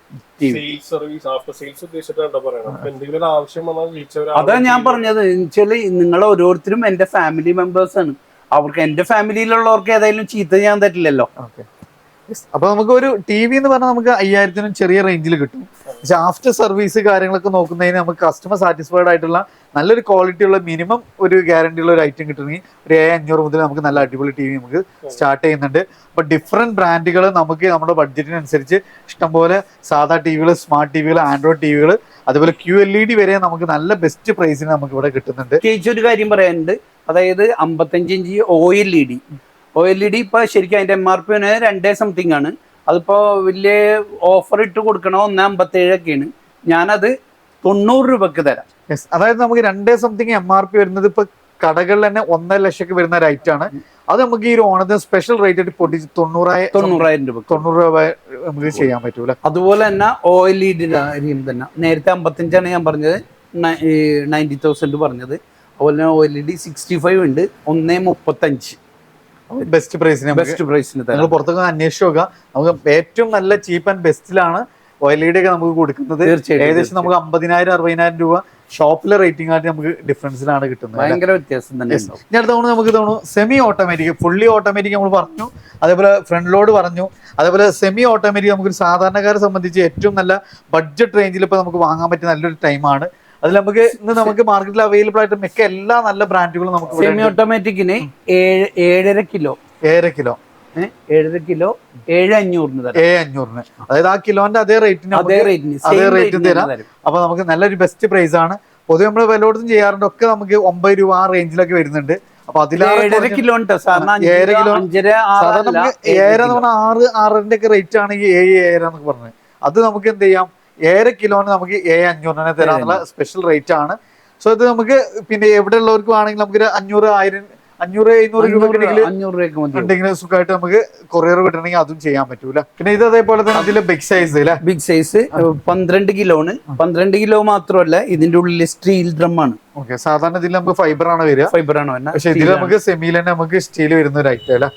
S1: അതാ ഞാൻ പറഞ്ഞത്. വെച്ചാൽ നിങ്ങൾ ഓരോരുത്തരും എന്റെ ഫാമിലി മെമ്പേഴ്സ് ആണ്. അവർക്ക് എന്റെ ഫാമിലിയിലുള്ളവർക്ക് ഏതായാലും ചീത്ത ചെയ്യാൻ
S2: ഓക്കെ. അപ്പൊ നമുക്ക് ഒരു ടി വി എന്ന് പറഞ്ഞാൽ നമുക്ക് അയ്യായിരത്തിനും ചെറിയ റേഞ്ചിൽ കിട്ടും. പക്ഷെ ആഫ്റ്റർ സർവീസ് കാര്യങ്ങളൊക്കെ നോക്കുന്നതിന് നമുക്ക് കസ്റ്റമർ സാറ്റിസ്ഫൈഡ് ആയിട്ടുള്ള നല്ലൊരു ക്വാളിറ്റി ഉള്ള മിനിമം ഒരു ഗ്യാരണ്ടി ഉള്ള ഒരു ഐറ്റം കിട്ടണമെങ്കിൽ ഒരു ഏഴ് അഞ്ഞൂറ് മുതൽ നമുക്ക് നല്ല അടിപൊളി ടി വി നമുക്ക് സ്റ്റാർട്ട് ചെയ്യുന്നുണ്ട്. അപ്പൊ ഡിഫറെന്റ് ബ്രാൻഡുകൾ നമുക്ക് നമ്മുടെ ബഡ്ജറ്റിനനുസരിച്ച് ഇഷ്ടംപോലെ സാധാ ടി വികൾ സ്മാർട്ട് ടി വികൾ ആൻഡ്രോയിഡ് ടി വികൾ അതുപോലെ ക്യു എൽ ഇ ഡി വരെ നമുക്ക് നല്ല ബെസ്റ്റ് പ്രൈസിന് നമുക്ക് ഇവിടെ കിട്ടുന്നുണ്ട്.
S1: ഒരു കാര്യം പറയാനുണ്ട്. അതായത് അമ്പത്തഞ്ച് inch O L E D. O L E D ഇപ്പൊ ശരിക്കും അതിന്റെ എം ആർ പി രണ്ടേ സംതിങ് ആണ്. അതിപ്പോ വലിയ ഓഫർ ഇട്ട് കൊടുക്കണോ? ഒന്ന് അമ്പത്തേഴൊക്കെയാണ്. ഞാനത് തൊണ്ണൂറ് രൂപക്ക് തരാം.
S2: അതായത് നമുക്ക് രണ്ടേ സംതിങ് എം ആർ പി വരുന്നത് ഇപ്പൊ കടകളിൽ തന്നെ ഒന്നര ലക്ഷം വരുന്ന ഒരു ആണ്. അത് നമുക്ക് ഈ ഒരു ഓണത്തിന് സ്പെഷ്യൽ റേറ്റ് ആയിട്ട് പൊട്ടിച്ച് തൊണ്ണൂറായി
S1: തൊണ്ണൂറായിരം രൂപ
S2: തൊണ്ണൂറ് രൂപ നമുക്ക് ചെയ്യാൻ പറ്റൂല?
S1: അതുപോലെ തന്നെ ഓ എൽ ഇ ഡി കാര്യം തന്നെ. നേരത്തെ അമ്പത്തഞ്ചാണ് ഞാൻ പറഞ്ഞത്. നയന്റി തൗസൻഡ് പറഞ്ഞത്. അതുപോലെ തന്നെ O L E D sixty five ഉണ്ട്. ഒന്നേ മുപ്പത്തഞ്ച്.
S2: ബെസ്റ്റ് പ്രൈസിന്
S1: ബെസ്റ്റ് പ്രൈസിന്
S2: നിങ്ങൾ പുറത്തൊക്കെ അന്വേഷിച്ച് നോക്കുക നമുക്ക് ഏറ്റവും നല്ല ചീപ്പ് ആൻഡ് ബെസ്റ്റിലാണ് ഒ എൽ ഇ ഡി ഒക്കെ നമുക്ക് കൊടുക്കുന്നത്. ഏകദേശം നമുക്ക് അമ്പതിനായിരം അറുപതിനായിരം രൂപ ഷോപ്പിലെ റേറ്റിംഗ് ആയിട്ട് നമുക്ക് ഡിഫറൻസിലാണ് കിട്ടുന്നത്?
S1: ഭയങ്കര വ്യത്യാസം തന്നെ ഞാൻ
S2: ഇനി അടുത്ത തവണ നമുക്ക് തോന്നുന്നു സെമി ഓട്ടോമാറ്റിക് ഫുള്ളി ഓട്ടോമാറ്റിക് നമ്മൾ പറഞ്ഞു. അതേപോലെ ഫ്രണ്ട് ലോഡ് പറഞ്ഞു. അതേപോലെ സെമി ഓട്ടോമാറ്റിക് നമുക്ക് ഒരു സാധാരണക്കാരെ സംബന്ധിച്ച് ഏറ്റവും നല്ല ബഡ്ജറ്റ് റേഞ്ചിൽ ഇപ്പൊ നമുക്ക് വാങ്ങാൻ പറ്റിയ നല്ലൊരു ടൈമാണ് അതിൽ നമുക്ക് ഇന്ന് നമുക്ക് മാർക്കറ്റിൽ അവൈലബിൾ ആയിട്ട് മിക്ക എല്ലാ നല്ല ബ്രാൻഡുകളും നമുക്ക്
S1: സെമി ഓട്ടോമാറ്റിക്കിന് ഏഴ് ഏഴര കിലോ
S2: ഏഴര കിലോ
S1: ഏഴര കിലോ ഏഴ് അഞ്ഞൂറിന്
S2: ഏഴ് അഞ്ഞൂറിന്. അതായത് ആ കിലോന്റെ അതേ റേറ്റിന്
S1: അതേ റേറ്റിന്
S2: അതേ
S1: റേറ്റ്
S2: റേറ്റിന് തരാം. അപ്പൊ നമുക്ക് നല്ലൊരു ബെസ്റ്റ് പ്രൈസ് ആണ്. പൊതുവെ നമ്മൾ പലയിടത്തും ചെയ്യാറുണ്ട്. ഒക്കെ നമുക്ക് ഒമ്പത് രൂപ ആ റേഞ്ചിലൊക്കെ വരുന്നുണ്ട്. അപ്പൊ അതിൽ
S1: ഏഴര
S2: കുറഞ്ഞ-
S1: കിലോ
S2: ഏഴര
S1: കിലോ.
S2: സാധാരണ
S1: ഏഴര.
S2: എന്ന് പറഞ്ഞാൽ ആറ് ആറിന്റെ ഒക്കെ റേറ്റ് ആണെങ്കിൽ ഈ ഏഴ് ഏഴര എന്നൊക്കെ പറഞ്ഞത് അത് നമുക്ക് എന്ത് ചെയ്യാം? ഏഴര കിലോന് നമുക്ക് ഏഴ് അഞ്ഞൂറിനെ തരാനുള്ള സ്പെഷ്യൽ റേറ്റ് ആണ്. സോ ഇത് നമുക്ക് പിന്നെ എവിടെ ഉള്ളവർക്ക് വേണമെങ്കിൽ നമുക്ക് അഞ്ഞൂറ് ആയിരം അഞ്ഞൂറ് എഴുന്നൂറ് രൂപ ഉണ്ടെങ്കിൽ സുഖമായിട്ട് നമുക്ക് കൊറിയർ വിടണമെങ്കിൽ അതും ചെയ്യാൻ പറ്റൂല. പിന്നെ ഇത് അതേപോലെ തന്നെ ഇതിലെ ബിഗ് സൈസ് അല്ലേ?
S1: ബിഗ് സൈസ് പന്ത്രണ്ട് കിലോണ് പന്ത്രണ്ട് കിലോ മാത്രമല്ല ഇതിന്റെ ഉള്ളിൽ സ്റ്റീൽ ഡ്രം ആണ്.
S2: ഓക്കെ സാധാരണ ഇതിൽ നമുക്ക് ഫൈബർ ആണ് വരിക.
S1: ഫൈബർ ആണ്
S2: പക്ഷെ ഇതിൽ നമുക്ക് സെമിയിൽ തന്നെ നമുക്ക് സ്റ്റീൽ വരുന്ന ഒരു ഐറ്റം അല്ല?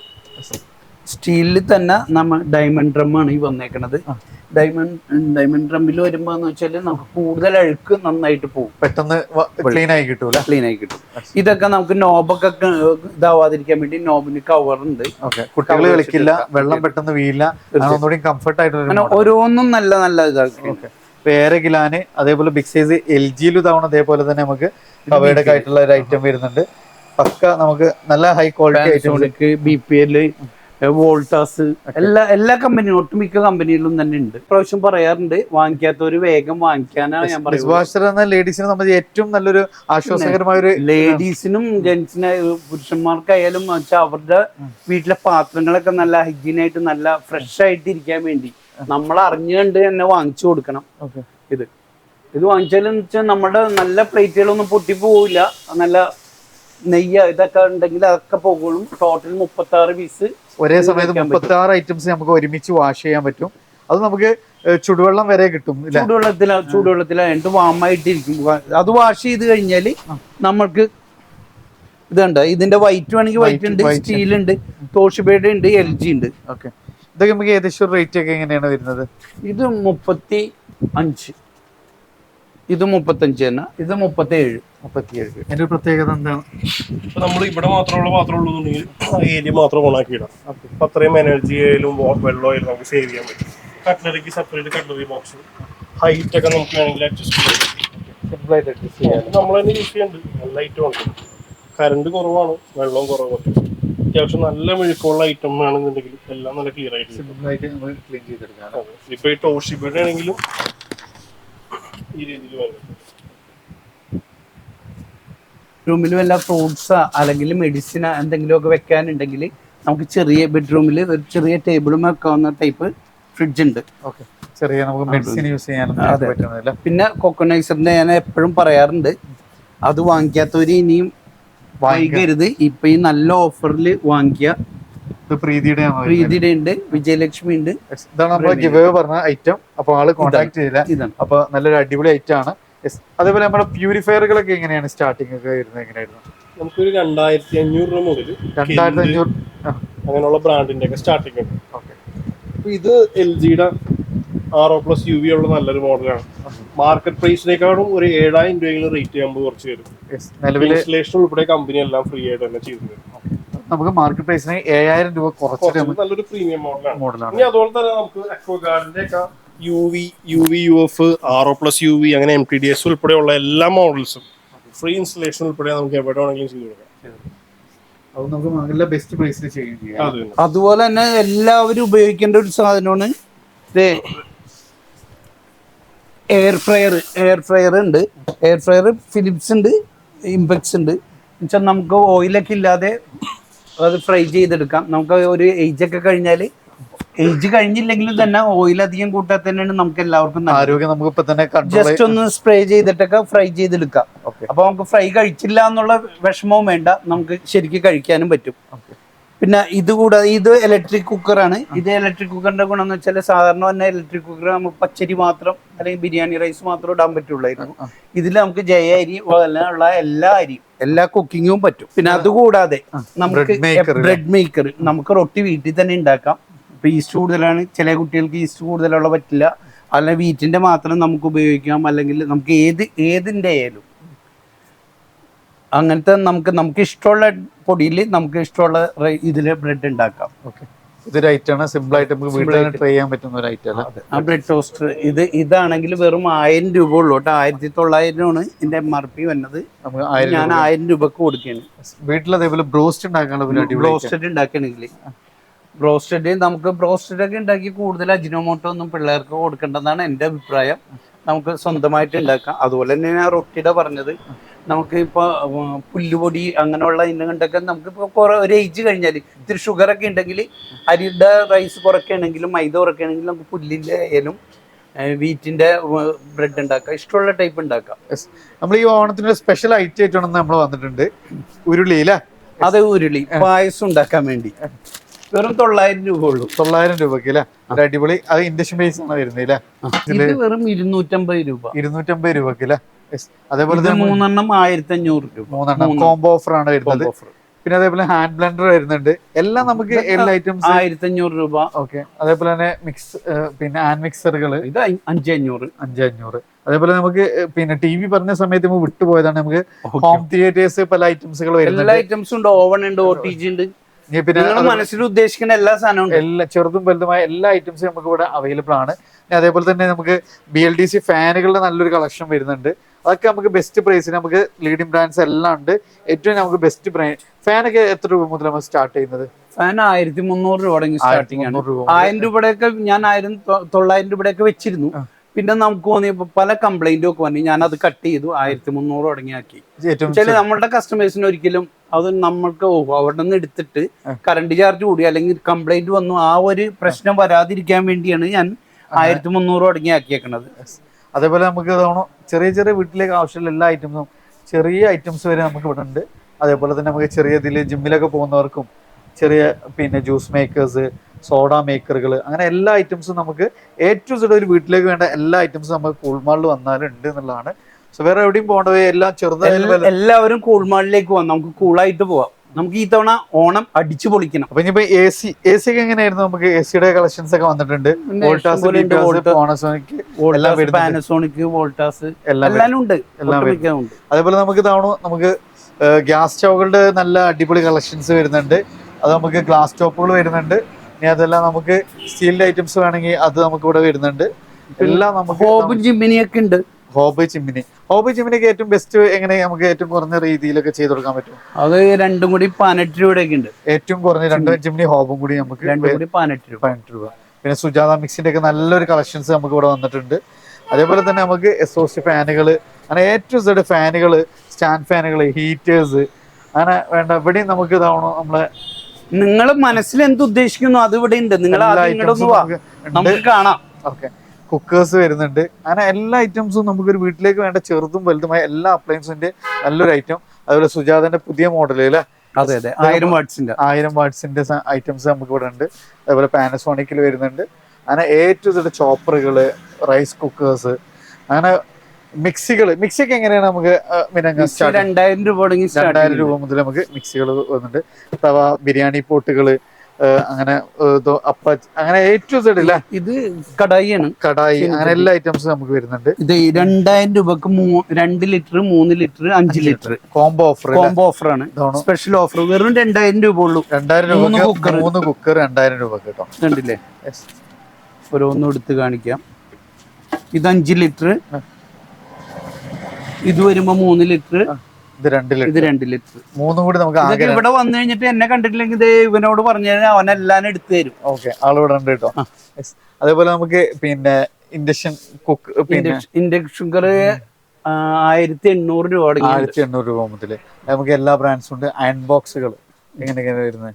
S1: സ്റ്റീലിൽ തന്നെ നമ്മ ഡയമണ്ട് ഡ്രം ആണ് ഈ വന്നേക്കണത്. ഡയമണ്ട് ഡയമണ്ട് ഡ്രമ്മിൽ വരുമ്പോ എന്ന് വെച്ചാൽ നമുക്ക് കൂടുതൽ അഴുക്ക് നന്നായിട്ട് പോകും
S2: പെട്ടെന്ന് ക്ലീൻ ആയി കിട്ടൂല?
S1: ക്ലീൻ ആയി കിട്ടും. ഇതൊക്കെ നമുക്ക് നോബൊക്കെ ഇതാവാതിരിക്കാൻ വേണ്ടി നോബിന് കവർ ഉണ്ട്.
S2: കുട്ടികൾ കളിക്കില്ല വെള്ളം പെട്ടെന്ന് വീഴില്ല. ഒന്നുകൂടി കംഫർട്ട് ആയിട്ട്
S1: ഓരോന്നും നല്ല നല്ല ഇതാക്കി.
S2: വേറെ ഗിലാന് അതേപോലെ ബിഗ് സൈസ് എൽ ജിയിലും തവണ അതേപോലെ തന്നെ നമുക്ക് കവേഡ് ഒക്കെ ആയിട്ടുള്ള ഒരു ഐറ്റം വരുന്നുണ്ട്. പക്ക നമുക്ക് നല്ല high quality item
S1: B P L Voltas എല്ലാ എല്ലാ കമ്പനിയും ഒട്ടുമിക്ക കമ്പനിയിലും തന്നെ ഉണ്ട്. പ്രാവശ്യം പറയാറുണ്ട് വാങ്ങിക്കാത്തവര് വേഗം വാങ്ങിക്കാനാണ് ഞാൻ പറയുന്നത്.
S2: ലേഡീസിന് നമ്മൾ ഏറ്റവും നല്ലൊരു ആശ്വാസകരമായ ഒരു
S1: ലേഡീസിനും ജെന്റ്സിനെ പുരുഷന്മാർക്കായാലും വെച്ചാൽ അവരുടെ വീട്ടിലെ പാത്രങ്ങളൊക്കെ നല്ല ഹൈജീൻ ആയിട്ട് നല്ല ഫ്രഷ് ആയിട്ട് ഇരിക്കാൻ വേണ്ടി നമ്മൾ അറിഞ്ഞുകൊണ്ട് തന്നെ വാങ്ങിച്ചു കൊടുക്കണം. ഇത്. ഇത് വാങ്ങിച്ചാലെന്ന് വെച്ചാൽ നമ്മുടെ നല്ല പ്ലേറ്റുകളൊന്നും പൊട്ടിപ്പോവില്ല. നല്ല നെയ്യ് ഇതൊക്കെ ഉണ്ടെങ്കിൽ അതൊക്കെ പോകുള്ളൂ ടോട്ടൽ മുപ്പത്തി ആറ് പീസ്
S2: ഒരേ സമയത്ത് മുപ്പത്തി ആറ് ഐറ്റംസ് നമുക്ക് ഒരുമിച്ച് വാഷ് ചെയ്യാൻ പറ്റും. അത് നമുക്ക് ചൂടുവെള്ളം വരെ കിട്ടും
S1: ചൂടുവെള്ളത്തില ചൂടുവെള്ളത്തിലായിട്ട് വാമായിട്ടിരിക്കും അത് വാഷ് ചെയ്ത് കഴിഞ്ഞാൽ നമ്മൾക്ക് ഇതുണ്ട്. ഇതിന്റെ വൈറ്റ് വേണമെങ്കിൽ വൈറ്റ് ഉണ്ട് സ്റ്റീൽ ഉണ്ട് തോഷിബയുടെ ഉണ്ട് എൽ ജി ഉണ്ട്.
S2: ഓക്കെ ഇതൊക്കെ നമുക്ക് ഏകദേശം റേറ്റ് ഒക്കെ എങ്ങനെയാണ് വരുന്നത്?
S1: ഇത് മുപ്പത്തി അഞ്ച് ഇത് മുപ്പത്തഞ്ച് തന്നെ. ഇത് മുപ്പത്തേഴ്.
S2: മുപ്പത്തിയേഴ് അതിന്റെ ഒരു പ്രത്യേകത എന്താണ്?
S3: ഇപ്പൊ നമ്മൾ ഇവിടെ മാത്രമുള്ള പാത്രം ഉള്ളൂന്നുണ്ടെങ്കിൽ ആ ഏരിയ മാത്രം ഓണാക്കി ഇടാം. അപ്പൊ അത്രയും എനർജി ആയാലും വെള്ളം ആയാലും നമുക്ക് സേവ് ചെയ്യാൻ പറ്റും. കട്ട്ലറിക്ക് സെപ്പറേറ്റ് കട്ട്ലറി ബോക്സ് ഹൈറ്റ് ഒക്കെ നമുക്ക് വേണമെങ്കിൽ അഡ്ജസ്റ്റ് ചെയ്യാം.
S2: അഡ്ജസ്റ്റ്
S3: നമ്മൾ തന്നെ യൂസ് ചെയ്യുന്നുണ്ട് നല്ല ഐറ്റം ഉണ്ട് കറണ്ട് കുറവാണ്. വെള്ളം കുറവാണ്. അത്യാവശ്യം നല്ല മെഴുക്കുള്ള ഐറ്റം ആണെന്നുണ്ടെങ്കിൽ എല്ലാം നല്ല ക്ലിയർ ആയിട്ട് കിട്ടും.
S2: സിമ്പിൾ ആയിട്ട് നമ്മൾ ക്ലീൻ ചെയ്തെടുക്കാം.
S3: ഇപ്പൊ ഈ ടോഷിബയുടെ ആണെങ്കിലും ഈ രീതിയിൽ വരും.
S1: റൂമിൽ വല്ല ഫ്രൂട്ട്സ് അല്ലെങ്കിൽ മെഡിസിൻ എന്തെങ്കിലുമൊക്കെ വെക്കാനുണ്ടെങ്കിൽ നമുക്ക് ചെറിയ ബെഡ്റൂമിൽ ഒരു ചെറിയ ടേബിളും വെക്കാവുന്ന ടൈപ്പ് ഫ്രിഡ്ജ് ഉണ്ട്.
S2: ഓക്കെ ചെറിയ നമുക്ക് മെഡിസിൻ യൂസ് ചെയ്യാൻ
S1: അതെ.
S2: പറ്റുന്നില്ല
S1: പിന്നെ കൊക്കനൈസറിന്റെ ഞാൻ എപ്പോഴും പറയാറുണ്ട് അത് വാങ്ങിക്കാത്തവര് ഇനിയും വാങ്ങിക്കരുത് ഇപ്പൊ ഈ നല്ല ഓഫറിൽ വാങ്ങിക്കുക
S2: പ്രീതിയുടെ.
S1: പ്രീതിയുടെ ഉണ്ട് വിജയലക്ഷ്മി ഉണ്ട്.
S2: ഇതാണ് നമ്മൾ ഗിവ് പറഞ്ഞ ഐറ്റം അപ്പൊ ആൾ കോൺടാക്ട് ചെയ്തില്ല അപ്പൊ നല്ലൊരു അടിപൊളി ഐറ്റം ആണ്. അതേപോലെ നമ്മുടെ പ്യൂരിഫയറുകളൊക്കെ എങ്ങനെയാണ് സ്റ്റാർട്ടിംഗ് ഒക്കെ വരുന്നത് എങ്ങനെയായിരുന്നു?
S3: നമുക്കൊരു രണ്ടായിരത്തി അഞ്ഞൂറ് രൂപ മുതൽ
S2: രണ്ടായിരത്തി അഞ്ഞൂറ്
S3: അങ്ങനെയുള്ള ബ്രാൻഡിന്റെ ഒക്കെ സ്റ്റാർട്ടിംഗ് ഉണ്ട്.
S2: ഓക്കെ
S3: അപ്പൊ ഇത് എൽ ജിയുടെ R O plus U V ഉള്ള നല്ലൊരു മോഡലാണ് മാർക്കറ്റ് പ്രൈസിനേക്കാളും ഒരു ഏഴായിരം രൂപയെങ്കിലും റേറ്റ് ചെയ്യുമ്പോൾ കുറച്ച് വരും
S2: നിലവിൽ
S3: ഇൻസ്റ്റലേഷൻ ഉൾപ്പെടെ കമ്പനി എല്ലാം ഫ്രീ ആയിട്ട് തന്നെ ചെയ്തു തരും.
S2: നമുക്ക് മാർക്കറ്റ് പ്രൈസിന് ഏഴായിരം രൂപ കുറച്ചിട്ട്
S3: നല്ലൊരു പ്രീമിയം മോഡലാണ്
S2: മോഡലാണ്
S3: ഇനി അതുപോലെ തന്നെ നമുക്ക് അക്വഗാർഡിന്റെ ഒക്കെ U V U V U F R O plus U V അങ്ങനെ എം ടി ഡി എസ് ഉൾപ്പെടെയുള്ള എല്ലാ മോഡൽസും ഫ്രീ ഇൻസ്റ്റലേഷൻ ഉൾപ്പെടെ നമുക്ക് എവിടെ വേണമെങ്കിലും ചെയ്തു കൊടുക്കാം.
S2: അത് നമുക്ക് നല്ല ബെസ്റ്റ് പ്രൈസിൽ ചെയ്യുകയും ചെയ്യാം.
S1: അതുപോലെ തന്നെ എല്ലാവരും ഉപയോഗിക്കേണ്ട ഒരു സാധനമാണ് എയർ ഫ്രയർ എയർ ഫ്രയർ ഉണ്ട്. എയർ ഫ്രയർ ഫിലിപ്സ് ഉണ്ട് ഇമ്പക്സ് ഉണ്ട്. എന്നുവെച്ചാൽ നമുക്ക് ഓയിലൊക്കെ ഇല്ലാതെ അത് ഫ്രൈ ചെയ്തെടുക്കാം. നമുക്ക് ഒരു ഏജ് ഒക്കെ കഴിഞ്ഞാൽ ഏജ് കഴിഞ്ഞില്ലെങ്കിലും തന്നെ ഓയിൽ അധികം കൂട്ടാതെ തന്നെയാണ് നമുക്ക് എല്ലാവർക്കും
S2: ആരോഗ്യം നമുക്ക് ഇപ്പൊ തന്നെ
S1: ജസ്റ്റ് ഒന്ന് സ്പ്രേ ചെയ്തിട്ടൊക്കെ ഫ്രൈ ചെയ്തെടുക്കാം. അപ്പൊ നമുക്ക് ഫ്രൈ കഴിച്ചില്ല എന്നുള്ള വിഷമവും വേണ്ട. നമുക്ക് ശരിക്കും കഴിക്കാനും പറ്റും. പിന്നെ ഇത് കൂടാതെ ഇത് ഇലക്ട്രിക് കുക്കറാണ് ഇത് ഇലക്ട്രിക് കുക്കറിന്റെ ഗുണം എന്ന് വെച്ചാൽ സാധാരണ തന്നെ ഇലക്ട്രിക് കുക്കർ നമ്മൾ പച്ചരി മാത്രം അല്ലെങ്കിൽ ബിരിയാണി റൈസ് മാത്രം ഇടാൻ പറ്റുള്ളായിരുന്നു. ഇതിൽ നമുക്ക് ജയ അരി ഉള്ള എല്ലാ അരിയും എല്ലാ കുക്കിങ്ങും പറ്റും. പിന്നെ അതുകൂടാതെ നമുക്ക്? ബ്രെഡ് മേക്കർ നമുക്ക് റൊട്ടി വീട്ടിൽ തന്നെ ഉണ്ടാക്കാം. ഇപ്പൊ ഈസ്റ്റ് കൂടുതലാണ്. ചില കുട്ടികൾക്ക് ഈസ്റ്റ് കൂടുതലുള്ള പറ്റില്ല. അല്ലെങ്കിൽ വീറ്റിന്റെ മാത്രം നമുക്ക് ഉപയോഗിക്കാം. അല്ലെങ്കിൽ നമുക്ക് ഏത് ഏതിന്റെ ആയാലും അങ്ങനത്തെ നമുക്ക് നമുക്ക് ഇഷ്ടമുള്ള പൊടിയിൽ നമുക്ക് ഇഷ്ടമുള്ള ഇതിൽ ഇതിൽ ബ്രെഡ് ഉണ്ടാക്കാം.
S2: ഓക്കെ. ഇതൊരു ഐറ്റമാണ്. സിമ്പിൾ ആയിട്ട് നമുക്ക് വീട്ടിൽ ട്രൈ ചെയ്യാൻ പറ്റുന്ന ഒരു ഐറ്റം
S1: ആ ബ്രെഡ് ടോസ്റ്റർ ഇത് ഇതാണെങ്കിൽ വെറും ആയിരം രൂപ ഉള്ളൂ കേട്ടോ. ആയിരത്തി തൊള്ളായിരമാണ് ഇതിന്റെ എം ആർ പി വന്നത്. ഞാൻ. ആയിരം രൂപക്ക് കൊടുക്കുകയാണ്.
S2: വീട്ടിൽ അതേപോലെ ബ്രോസ്റ്റ് ഉണ്ടാക്കാനുള്ള.
S1: ബ്രോസ്റ്റഡ് ഉണ്ടാക്കണമെങ്കിൽ ബ്രോസ്റ്റഡ് നമുക്ക് ബ്രോസ്റ്റഡ് ഒക്കെ ഉണ്ടാക്കി കൂടുതൽ അജിനോമോട്ടോ ഒന്നും പിള്ളേർക്ക് കൊടുക്കേണ്ടതാണ് എന്റെ അഭിപ്രായം. നമുക്ക് സ്വന്തമായിട്ട് ഉണ്ടാക്കാം. അതുപോലെ തന്നെ ഞാൻ റൊട്ടിയുടെ പറഞ്ഞത്. നമുക്ക് ഇപ്പോൾ പുല്ലുപൊടി അങ്ങനെയുള്ള ഇനം നമുക്കിപ്പോൾ നമുക്ക് ഇപ്പൊ കുറെ ഒരു ഏജ് കഴിഞ്ഞാൽ ഇത്തിരി ഷുഗർ ഒക്കെ ഉണ്ടെങ്കിൽ അരിയുടെ റൈസ് കുറയ്ക്കുകയാണെങ്കിലും മൈദ കുറയ്ക്കുകയാണെങ്കിലും നമുക്ക് പുല്ലിന്റെ ആയാലും വീറ്റിന്റെ ബ്രെഡ് ഉണ്ടാക്കാം ഇഷ്ടമുള്ള ടൈപ്പ് ഉണ്ടാക്കാം
S2: നമ്മൾ ഈ ഓണത്തിന്റെ സ്പെഷ്യൽ ഐറ്റം ആയിട്ടാണ് നമ്മൾ വന്നിട്ടുണ്ട്. ഉരുളി അല്ലേ?
S1: അത് ഉരുളി പായസം ഉണ്ടാക്കാൻ വേണ്ടി. വെറും തൊള്ളായിരം രൂപ ഉള്ളൂ.
S2: തൊള്ളായിരം രൂപക്ക് അല്ലേ? അടിപൊളി അത് ഇൻഡക്ഷൻ ബേസ് ആണ് വരുന്നത് അല്ലേ?
S1: വെറും ഇരുന്നൂറ്റമ്പത് രൂപ.
S2: ഇരുന്നൂറ്റമ്പത് രൂപക്ക് അല്ലേ. അതേപോലെ തന്നെ
S1: മൂന്നെണ്ണം ആയിരത്തി അഞ്ഞൂറ് രൂപ.
S2: മൂന്നെണ്ണം
S1: മൂന്ന്.
S2: കോംബോ ഓഫർ ആണ് വരുന്നത്. പിന്നെ അതേപോലെ ഹാൻഡ് ബ്ലെൻഡർ വരുന്നുണ്ട്. എല്ലാം നമുക്ക് എല്ലാ ഐറ്റംസ്
S1: ആയിരത്തി അഞ്ഞൂറ് രൂപ.
S2: ഓക്കെ അതേപോലെ തന്നെ മിക്സ് പിന്നെ ഹാൻഡ് മിക്സറുകൾ
S1: ഇത് അഞ്ച് അഞ്ഞൂറ്
S2: അഞ്ച് അഞ്ഞൂറ് അതേപോലെ നമുക്ക് പിന്നെ ടി വി പറഞ്ഞ സമയത്ത് നമുക്ക് വിട്ടുപോയതാണ് നമുക്ക്. ഹോം തിയേറ്റേഴ്സ് പല ഐറ്റംസുകൾ
S1: എല്ലാ ഐറ്റംസും ഉണ്ട്. ഓവൺ ഉണ്ട് ഒ ടി ജി ഉണ്ട്.
S2: പിന്നെ
S1: മനസ്സിൽ ഉദ്ദേശിക്കുന്ന എല്ലാ സാധനവും
S2: എല്ലാ ചെറുതും വലുതുമായ എല്ലാ ഐറ്റംസും നമുക്ക് ഇവിടെ അവൈലബിൾ ആണ്. അതേപോലെ തന്നെ നമുക്ക് ബി എൽ ഡി സി ഫാനുകളുടെ നല്ലൊരു കളക്ഷൻ വരുന്നുണ്ട്. അതൊക്കെ നമുക്ക് ബെസ്റ്റ് പ്രൈസിന് നമുക്ക് ലീഡിംഗ് ബ്രാൻഡ്സ് എല്ലാം ഉണ്ട്. ഏറ്റവും നമുക്ക് ബെസ്റ്റ് ബ്രാൻഡ് ഫാനൊക്കെ എത്ര രൂപ മുതൽ നമ്മൾ സ്റ്റാർട്ട് ചെയ്യുന്നത്?
S1: ഫാൻ ആയിരത്തി മുന്നൂറ് രൂപ തുടങ്ങി സ്റ്റാർട്ടിംഗ് ആണ്. ആയിരം രൂപയുടെയൊക്കെ ഞാൻ ആയിരം തൊള്ളായിരം രൂപയുടെയൊക്കെ വെച്ചിരുന്നു. പിന്നെ നമുക്ക് തോന്നിയപ്പോ പല കംപ്ലൈന്റും ഒക്കെ വന്നു. ഞാൻ അത് കട്ട് ചെയ്തു. ആയിരത്തി മുന്നൂറ് തുടങ്ങിയാക്കി. ചില നമ്മളുടെ കസ്റ്റമേഴ്സിന് ഒരിക്കലും അത് നമ്മൾക്ക് അവിടെ നിന്ന് എടുത്തിട്ട് കറണ്ട് ചാർജ് കൂടി അല്ലെങ്കിൽ കംപ്ലൈന്റ് വന്നു. ആ ഒരു പ്രശ്നം വരാതിരിക്കാൻ വേണ്ടിയാണ് ഞാൻ ആയിരത്തി മുന്നൂറ് തുടങ്ങി ആക്കിയേക്കണത്
S2: അതേപോലെ നമുക്ക് തവണ ചെറിയ ചെറിയ വീട്ടിലേക്ക് ആവശ്യമുള്ള എല്ലാ ഐറ്റംസും ചെറിയ ഐറ്റംസ് വരെ നമുക്ക് ഇവിടെ ഉണ്ട്. അതേപോലെ തന്നെ നമുക്ക് ചെറിയ ഇതിൽ ജിമ്മിലൊക്കെ പോകുന്നവർക്കും ചെറിയ പിന്നെ ജ്യൂസ് മേക്കേഴ്സ് സോഡ മേക്കറുകൾ അങ്ങനെ എല്ലാ ഐറ്റംസും നമുക്ക് എ ടു സെഡ് ഒരു വീട്ടിലേക്ക് വേണ്ട എല്ലാ ഐറ്റംസും നമുക്ക് കൂൾമാളിൽ വന്നാലും ഉണ്ട് എന്നുള്ളതാണ്. സോ വേറെ എവിടെയും പോകേണ്ടത് എല്ലാം വലുത്
S1: എല്ലാവരും കൂൾമാളിലേക്ക് പോകാം നമുക്ക് കൂളായിട്ട് പോവാം. നമുക്ക് ഈ തവണ ഓണം അടിച്ചു പൊളിക്കണം.
S2: അപ്പൊ ഇനിയിപ്പോ എ സി എ സി ഒക്കെ എങ്ങനെയായിരുന്നു? നമുക്ക് എ സിയുടെ കളക്ഷൻസ് ഒക്കെ വന്നിട്ടുണ്ട്. വോൾട്ടാസ്
S1: പാനസോണിക് വോൾട്ടാസ്
S2: എല്ലാം
S1: ഉണ്ട്.
S2: എല്ലാം അതേപോലെ നമുക്ക് തവണ നമുക്ക് ഗ്യാസ് സ്റ്റൗകളുടെ നല്ല അടിപൊളി കളക്ഷൻസ് വരുന്നുണ്ട്. അത് നമുക്ക് ഗ്ലാസ് ടോപ്പുകൾ വരുന്നുണ്ട്. ഇനി അതെല്ലാം നമുക്ക് സ്റ്റീലിന്റെ ഐറ്റംസ് വേണമെങ്കിൽ അത് നമുക്ക് ഇവിടെ വരുന്നുണ്ട്. എല്ലാം നമുക്ക്
S1: ജിമ്മിനിയൊക്കെ ഉണ്ട്.
S2: ഹോബ് ചിമ്മിനി ഹോബി ചിമ്മിനിക്ക് ഏറ്റവും ബെസ്റ്റ് എങ്ങനെ നമുക്ക് ഏറ്റവും കുറഞ്ഞ രീതിയിലൊക്കെ ചെയ്ത് കൊടുക്കാൻ പറ്റും?
S1: അത് രണ്ടും കൂടി പതിനെട്ട് രൂപയൊക്കെ ഉണ്ട്.
S2: ഏറ്റവും കുറഞ്ഞ രണ്ട് ചിമ്മിനി ഹോബും കൂടി നമുക്ക്
S1: രണ്ടും കൂടി പതിനെട്ട് രൂപ.
S2: പതിനെട്ട് രൂപ. പിന്നെ സുജാത മിക്സിന്റെ ഒക്കെ നല്ലൊരു കളക്ഷൻസ് നമുക്ക് ഇവിടെ വന്നിട്ടുണ്ട്. അതേപോലെ തന്നെ നമുക്ക് എസ് ഒ സി ഫാനുകൾ അങ്ങനെ ഏറ്റവും സെഡ് ഫാനുകൾ സ്റ്റാൻഡ് ഫാനുകൾ ഹീറ്റേഴ്സ് അങ്ങനെ വേണ്ട ഇവിടെയും നമുക്ക് ഇതാവണം നമ്മളെ
S1: നിങ്ങൾ മനസ്സിൽ എന്ത് ഉദ്ദേശിക്കുന്നു? അത് ഇവിടെ ഉണ്ട്. നിങ്ങൾ
S2: നമുക്ക്
S1: കാണാം.
S2: ഓക്കെ കുക്കേഴ്സ് വരുന്നുണ്ട്. അങ്ങനെ എല്ലാ ഐറ്റംസും നമുക്കൊരു വീട്ടിലേക്ക് വേണ്ട ചെറുതും വലുതുമായ എല്ലാ അപ്ലയൻസിന്റെ നല്ലൊരു ഐറ്റം അതുപോലെ സുജാതന്റെ പുതിയ മോഡൽ അല്ലേ?
S1: അതെ അതെ. ആയിരം വാട്സിന്റെ
S2: ആയിരം വാട്സിന്റെ ഐറ്റംസ് നമുക്ക് ഇവിടെ ഉണ്ട് അതുപോലെ പാനസോണിക്കിൽ വരുന്നുണ്ട്. അങ്ങനെ എ ടു സെഡ് ചോപ്പറുകൾ റൈസ് കുക്കേഴ്സ് അങ്ങനെ മിക്സികൾ മിക്സിയൊക്കെ എങ്ങനെയാണ് നമുക്ക്
S1: രണ്ടായിരം രൂപ
S2: രണ്ടായിരം രൂപ മുതൽ നമുക്ക് മിക്സികൾ വന്നിട്ടുണ്ട് തവ ബിരിയാണി പോട്ടുകൾ അങ്ങനെ അപ്പ അങ്ങനെ എ ടു സെഡ് ഇല്ല
S1: ഇത് കടായിയാണ്.
S2: കടായി അങ്ങനെ എല്ലാ ഐറ്റംസും നമുക്ക് വരുന്നുണ്ട്.
S1: ഇത് രണ്ടായിരം രൂപക്ക് രണ്ട് ലിറ്റർ മൂന്ന് ലിറ്റർ അഞ്ച് litre.
S2: Combo offer
S1: combo offer ആണ്. സ്പെഷ്യൽ ഓഫർ വെറും രണ്ടായിരം രൂപ ഉള്ളൂ.
S2: രണ്ടായിരം
S1: മൂന്ന്
S2: രൂപ
S1: കുക്കർ
S2: മൂന്ന് കുക്കർ രണ്ടായിരം രൂപ കേട്ടോ.
S1: കണ്ടില്ലേ? ഓരോന്നും എടുത്ത് കാണിക്കാം. ഇത് അഞ്ച് ലിറ്റർ. ഇത് വരുമ്പോ മൂന്ന് ലിറ്റർ.
S2: ഇത് രണ്ട് ലിറ്റർ
S1: ഇത് രണ്ട് ലിറ്റർ
S2: മൂന്നും കൂടി നമുക്ക്
S1: ഇതൊക്കെ ഇവിടെ വന്നു കഴിഞ്ഞിട്ട് എന്നെ കണ്ടിട്ടില്ലെങ്കിൽ ഇത് ഇവനോട് പറഞ്ഞു കഴിഞ്ഞാൽ അവനെല്ലാം എടുത്തു തരും.
S2: ഓക്കെ ആളിവിടെ ഉണ്ട് കേട്ടോ. അതേപോലെ നമുക്ക് പിന്നെ ഇൻഡക്ഷൻ കുക്ക് പിന്നെ
S1: ഇൻഡക്ഷൻ കുക്കർ ആയിരത്തി എണ്ണൂറ് രൂപ
S2: ആയിരത്തി എണ്ണൂറ് രൂപ മുതൽ നമുക്ക് എല്ലാ ബ്രാൻഡ്സും ഉണ്ട്. അയൺ ബോക്സുകൾ എങ്ങനെയൊക്കെയാണ് വരുന്നത്?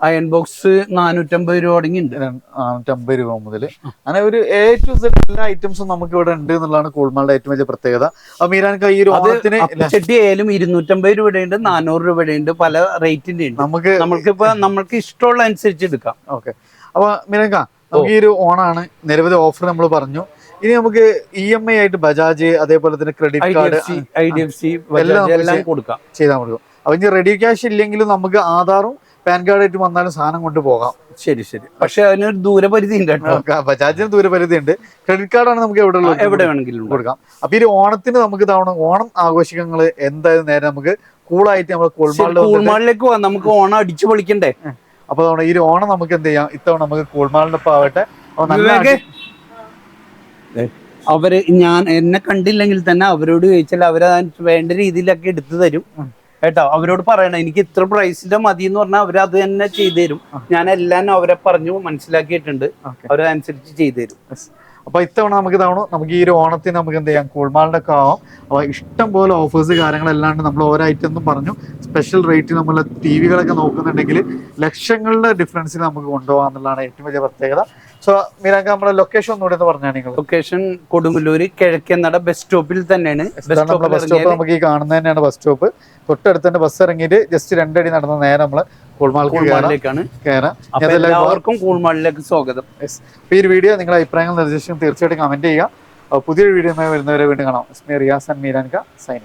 S1: അയൺ ബോക്സ് നാനൂറ്റമ്പത് രൂപ തുടങ്ങി
S2: നാനൂറ്റമ്പത് രൂപ മുതൽ. അങ്ങനെ ഒരു എ ടു സെഡ് എല്ലാ ഐറ്റംസും നമുക്ക് ഇവിടെ ഉണ്ട് എന്നുള്ളതാണ് കൂൾമാളുടെ ഏറ്റവും വലിയ പ്രത്യേകത. അപ്പൊ മീരാൻക്ക് ഈ ഒരു ഓണത്തിന്
S1: അപ്പച്ചട്ടി ആയാലും ഇരുന്നൂറ്റമ്പത് രൂപയുടെ ഉണ്ട് നാനൂറ് രൂപയുടെ ഉണ്ട് പല റേറ്റിന്റെ ഉണ്ട്.
S2: നമുക്ക് നമ്മൾക്ക്
S1: നമ്മൾക്കിപ്പോ നമ്മൾക്ക് ഇഷ്ടമുള്ള അനുസരിച്ച് എടുക്കാം.
S2: ഓക്കെ. അപ്പൊ മീരങ്ക നമുക്ക് ഈ ഒരു ഓണാണ്. നിരവധി ഓഫർ നമ്മൾ പറഞ്ഞു. ഇനി നമുക്ക് ഇ എം ഐ ആയിട്ട് ബജാജ് അതേപോലെ തന്നെ credit card
S1: I D F C
S2: എല്ലാം
S1: എല്ലാം കൊടുക്കാം.
S2: ചെയ്താൽ മതി അപ്പൊ ഇനി റെഡി ക്യാഷ് ഇല്ലെങ്കിലും നമുക്ക് ആധാറും പാൻ കാർഡ് ആയിട്ട് വന്നാലും സാധനം കൊണ്ട് പോകാം.
S1: ശരി ശരി. പക്ഷെ അതിനൊരു ദൂരപരിധി ഉണ്ട് കേട്ടോ
S2: ബജാജിന് ദൂരപരിധി ഉണ്ട് ക്രെഡിറ്റ് കാർഡാണ് നമുക്ക് എവിടെ ഉള്ളത്?
S1: എവിടെ വേണമെങ്കിലും.
S2: കൊടുക്കാം. അപ്പൊ ഈ ഓണത്തിന് നമുക്ക് തവണ ഓണം ആഘോഷിക്കങ്ങൾ എന്തായാലും നേരെ നമുക്ക് കൂളായിട്ട് നമ്മൾ
S1: കോൾമാളിലേക്ക് നമുക്ക് ഓണം അടിച്ചു പൊളിക്കണ്ടേ?
S2: അപ്പൊ തവണ ഈ ഓണം നമുക്ക് എന്ത് ചെയ്യാം? ഇത്തവണ നമുക്ക് കൂൾമാളിന്റെ ഒപ്പം ആവട്ടെ.
S1: അവർ ഞാൻ എന്നെ കണ്ടില്ലെങ്കിൽ തന്നെ അവരോട് ചോദിച്ചാൽ അവരത് വേണ്ട രീതിയിലൊക്കെ എടുത്തു തരും. കേട്ടോ അവരോട് പറയണം എനിക്ക് ഇത്ര പ്രൈസിന്റെ മതി എന്ന് പറഞ്ഞാൽ അവർ അത് തന്നെ ചെയ്തു തരും ഞാൻ എല്ലാം അവരെ പറഞ്ഞു മനസ്സിലാക്കിയിട്ടുണ്ട്.
S2: അവരതനുസരിച്ച്
S1: അവരനുസരിച്ച് ചെയ്തു തരും
S2: അപ്പൊ ഇത്തവണ നമുക്ക് ഇതാവണം നമുക്ക് ഈ ഒരു ഓണത്തിന് നമുക്ക് എന്ത് ചെയ്യാം? കൂൾമാളിന്റെ ഒക്കെ ആവാം. അപ്പൊ ഇഷ്ടം പോലെ ഓഫേഴ്സ് കാര്യങ്ങളെല്ലാണ്ട് നമ്മൾ ഓരോ ഐറ്റം എന്നും പറഞ്ഞു. സ്പെഷ്യൽ റേറ്റ് നമ്മൾ ടി വികളൊക്കെ നോക്കുന്നുണ്ടെങ്കിൽ ലക്ഷങ്ങളുടെ ഡിഫറൻസിൽ നമുക്ക് കൊണ്ടുപോകാം എന്നുള്ളതാണ് ഏറ്റവും വലിയ പ്രത്യേകത. സോ മീരാങ്ക നമ്മുടെ ലൊക്കേഷൻ ഒന്നുകൂടെ ഒന്ന് പറഞ്ഞാൽ നിങ്ങൾ
S1: ലൊക്കേഷൻ കൊടുങ്ങല്ലൂര് കിഴക്കേന്നട ബസ് സ്റ്റോപ്പിൽ തന്നെയാണ്. ബസ്
S2: സ്റ്റോപ്പ് നമുക്ക് ഈ കാണുന്ന തന്നെയാണ് ബസ് സ്റ്റോപ്പ് തൊട്ടടുത്ത് തന്നെ ബസ് ഇറങ്ങിയിട്ട് ജസ്റ്റ് രണ്ടടി നടന്ന നേരെ നമ്മൾ
S1: കൂൾമാളിലേക്കാണ്. എല്ലാവർക്കും കൂൾമാളിലേക്ക് സ്വാഗതം.
S2: ഈ ഒരു വീഡിയോ നിങ്ങളുടെ അഭിപ്രായങ്ങൾ നിർദ്ദേശം തീർച്ചയായിട്ടും കമന്റ് ചെയ്യുക. പുതിയൊരു വീഡിയോ വരുന്നവരെ വീണ്ടും കാണാം. ഇസ്മി റിയാസ് ആൻഡ് മീരാൻക സൈനിങ്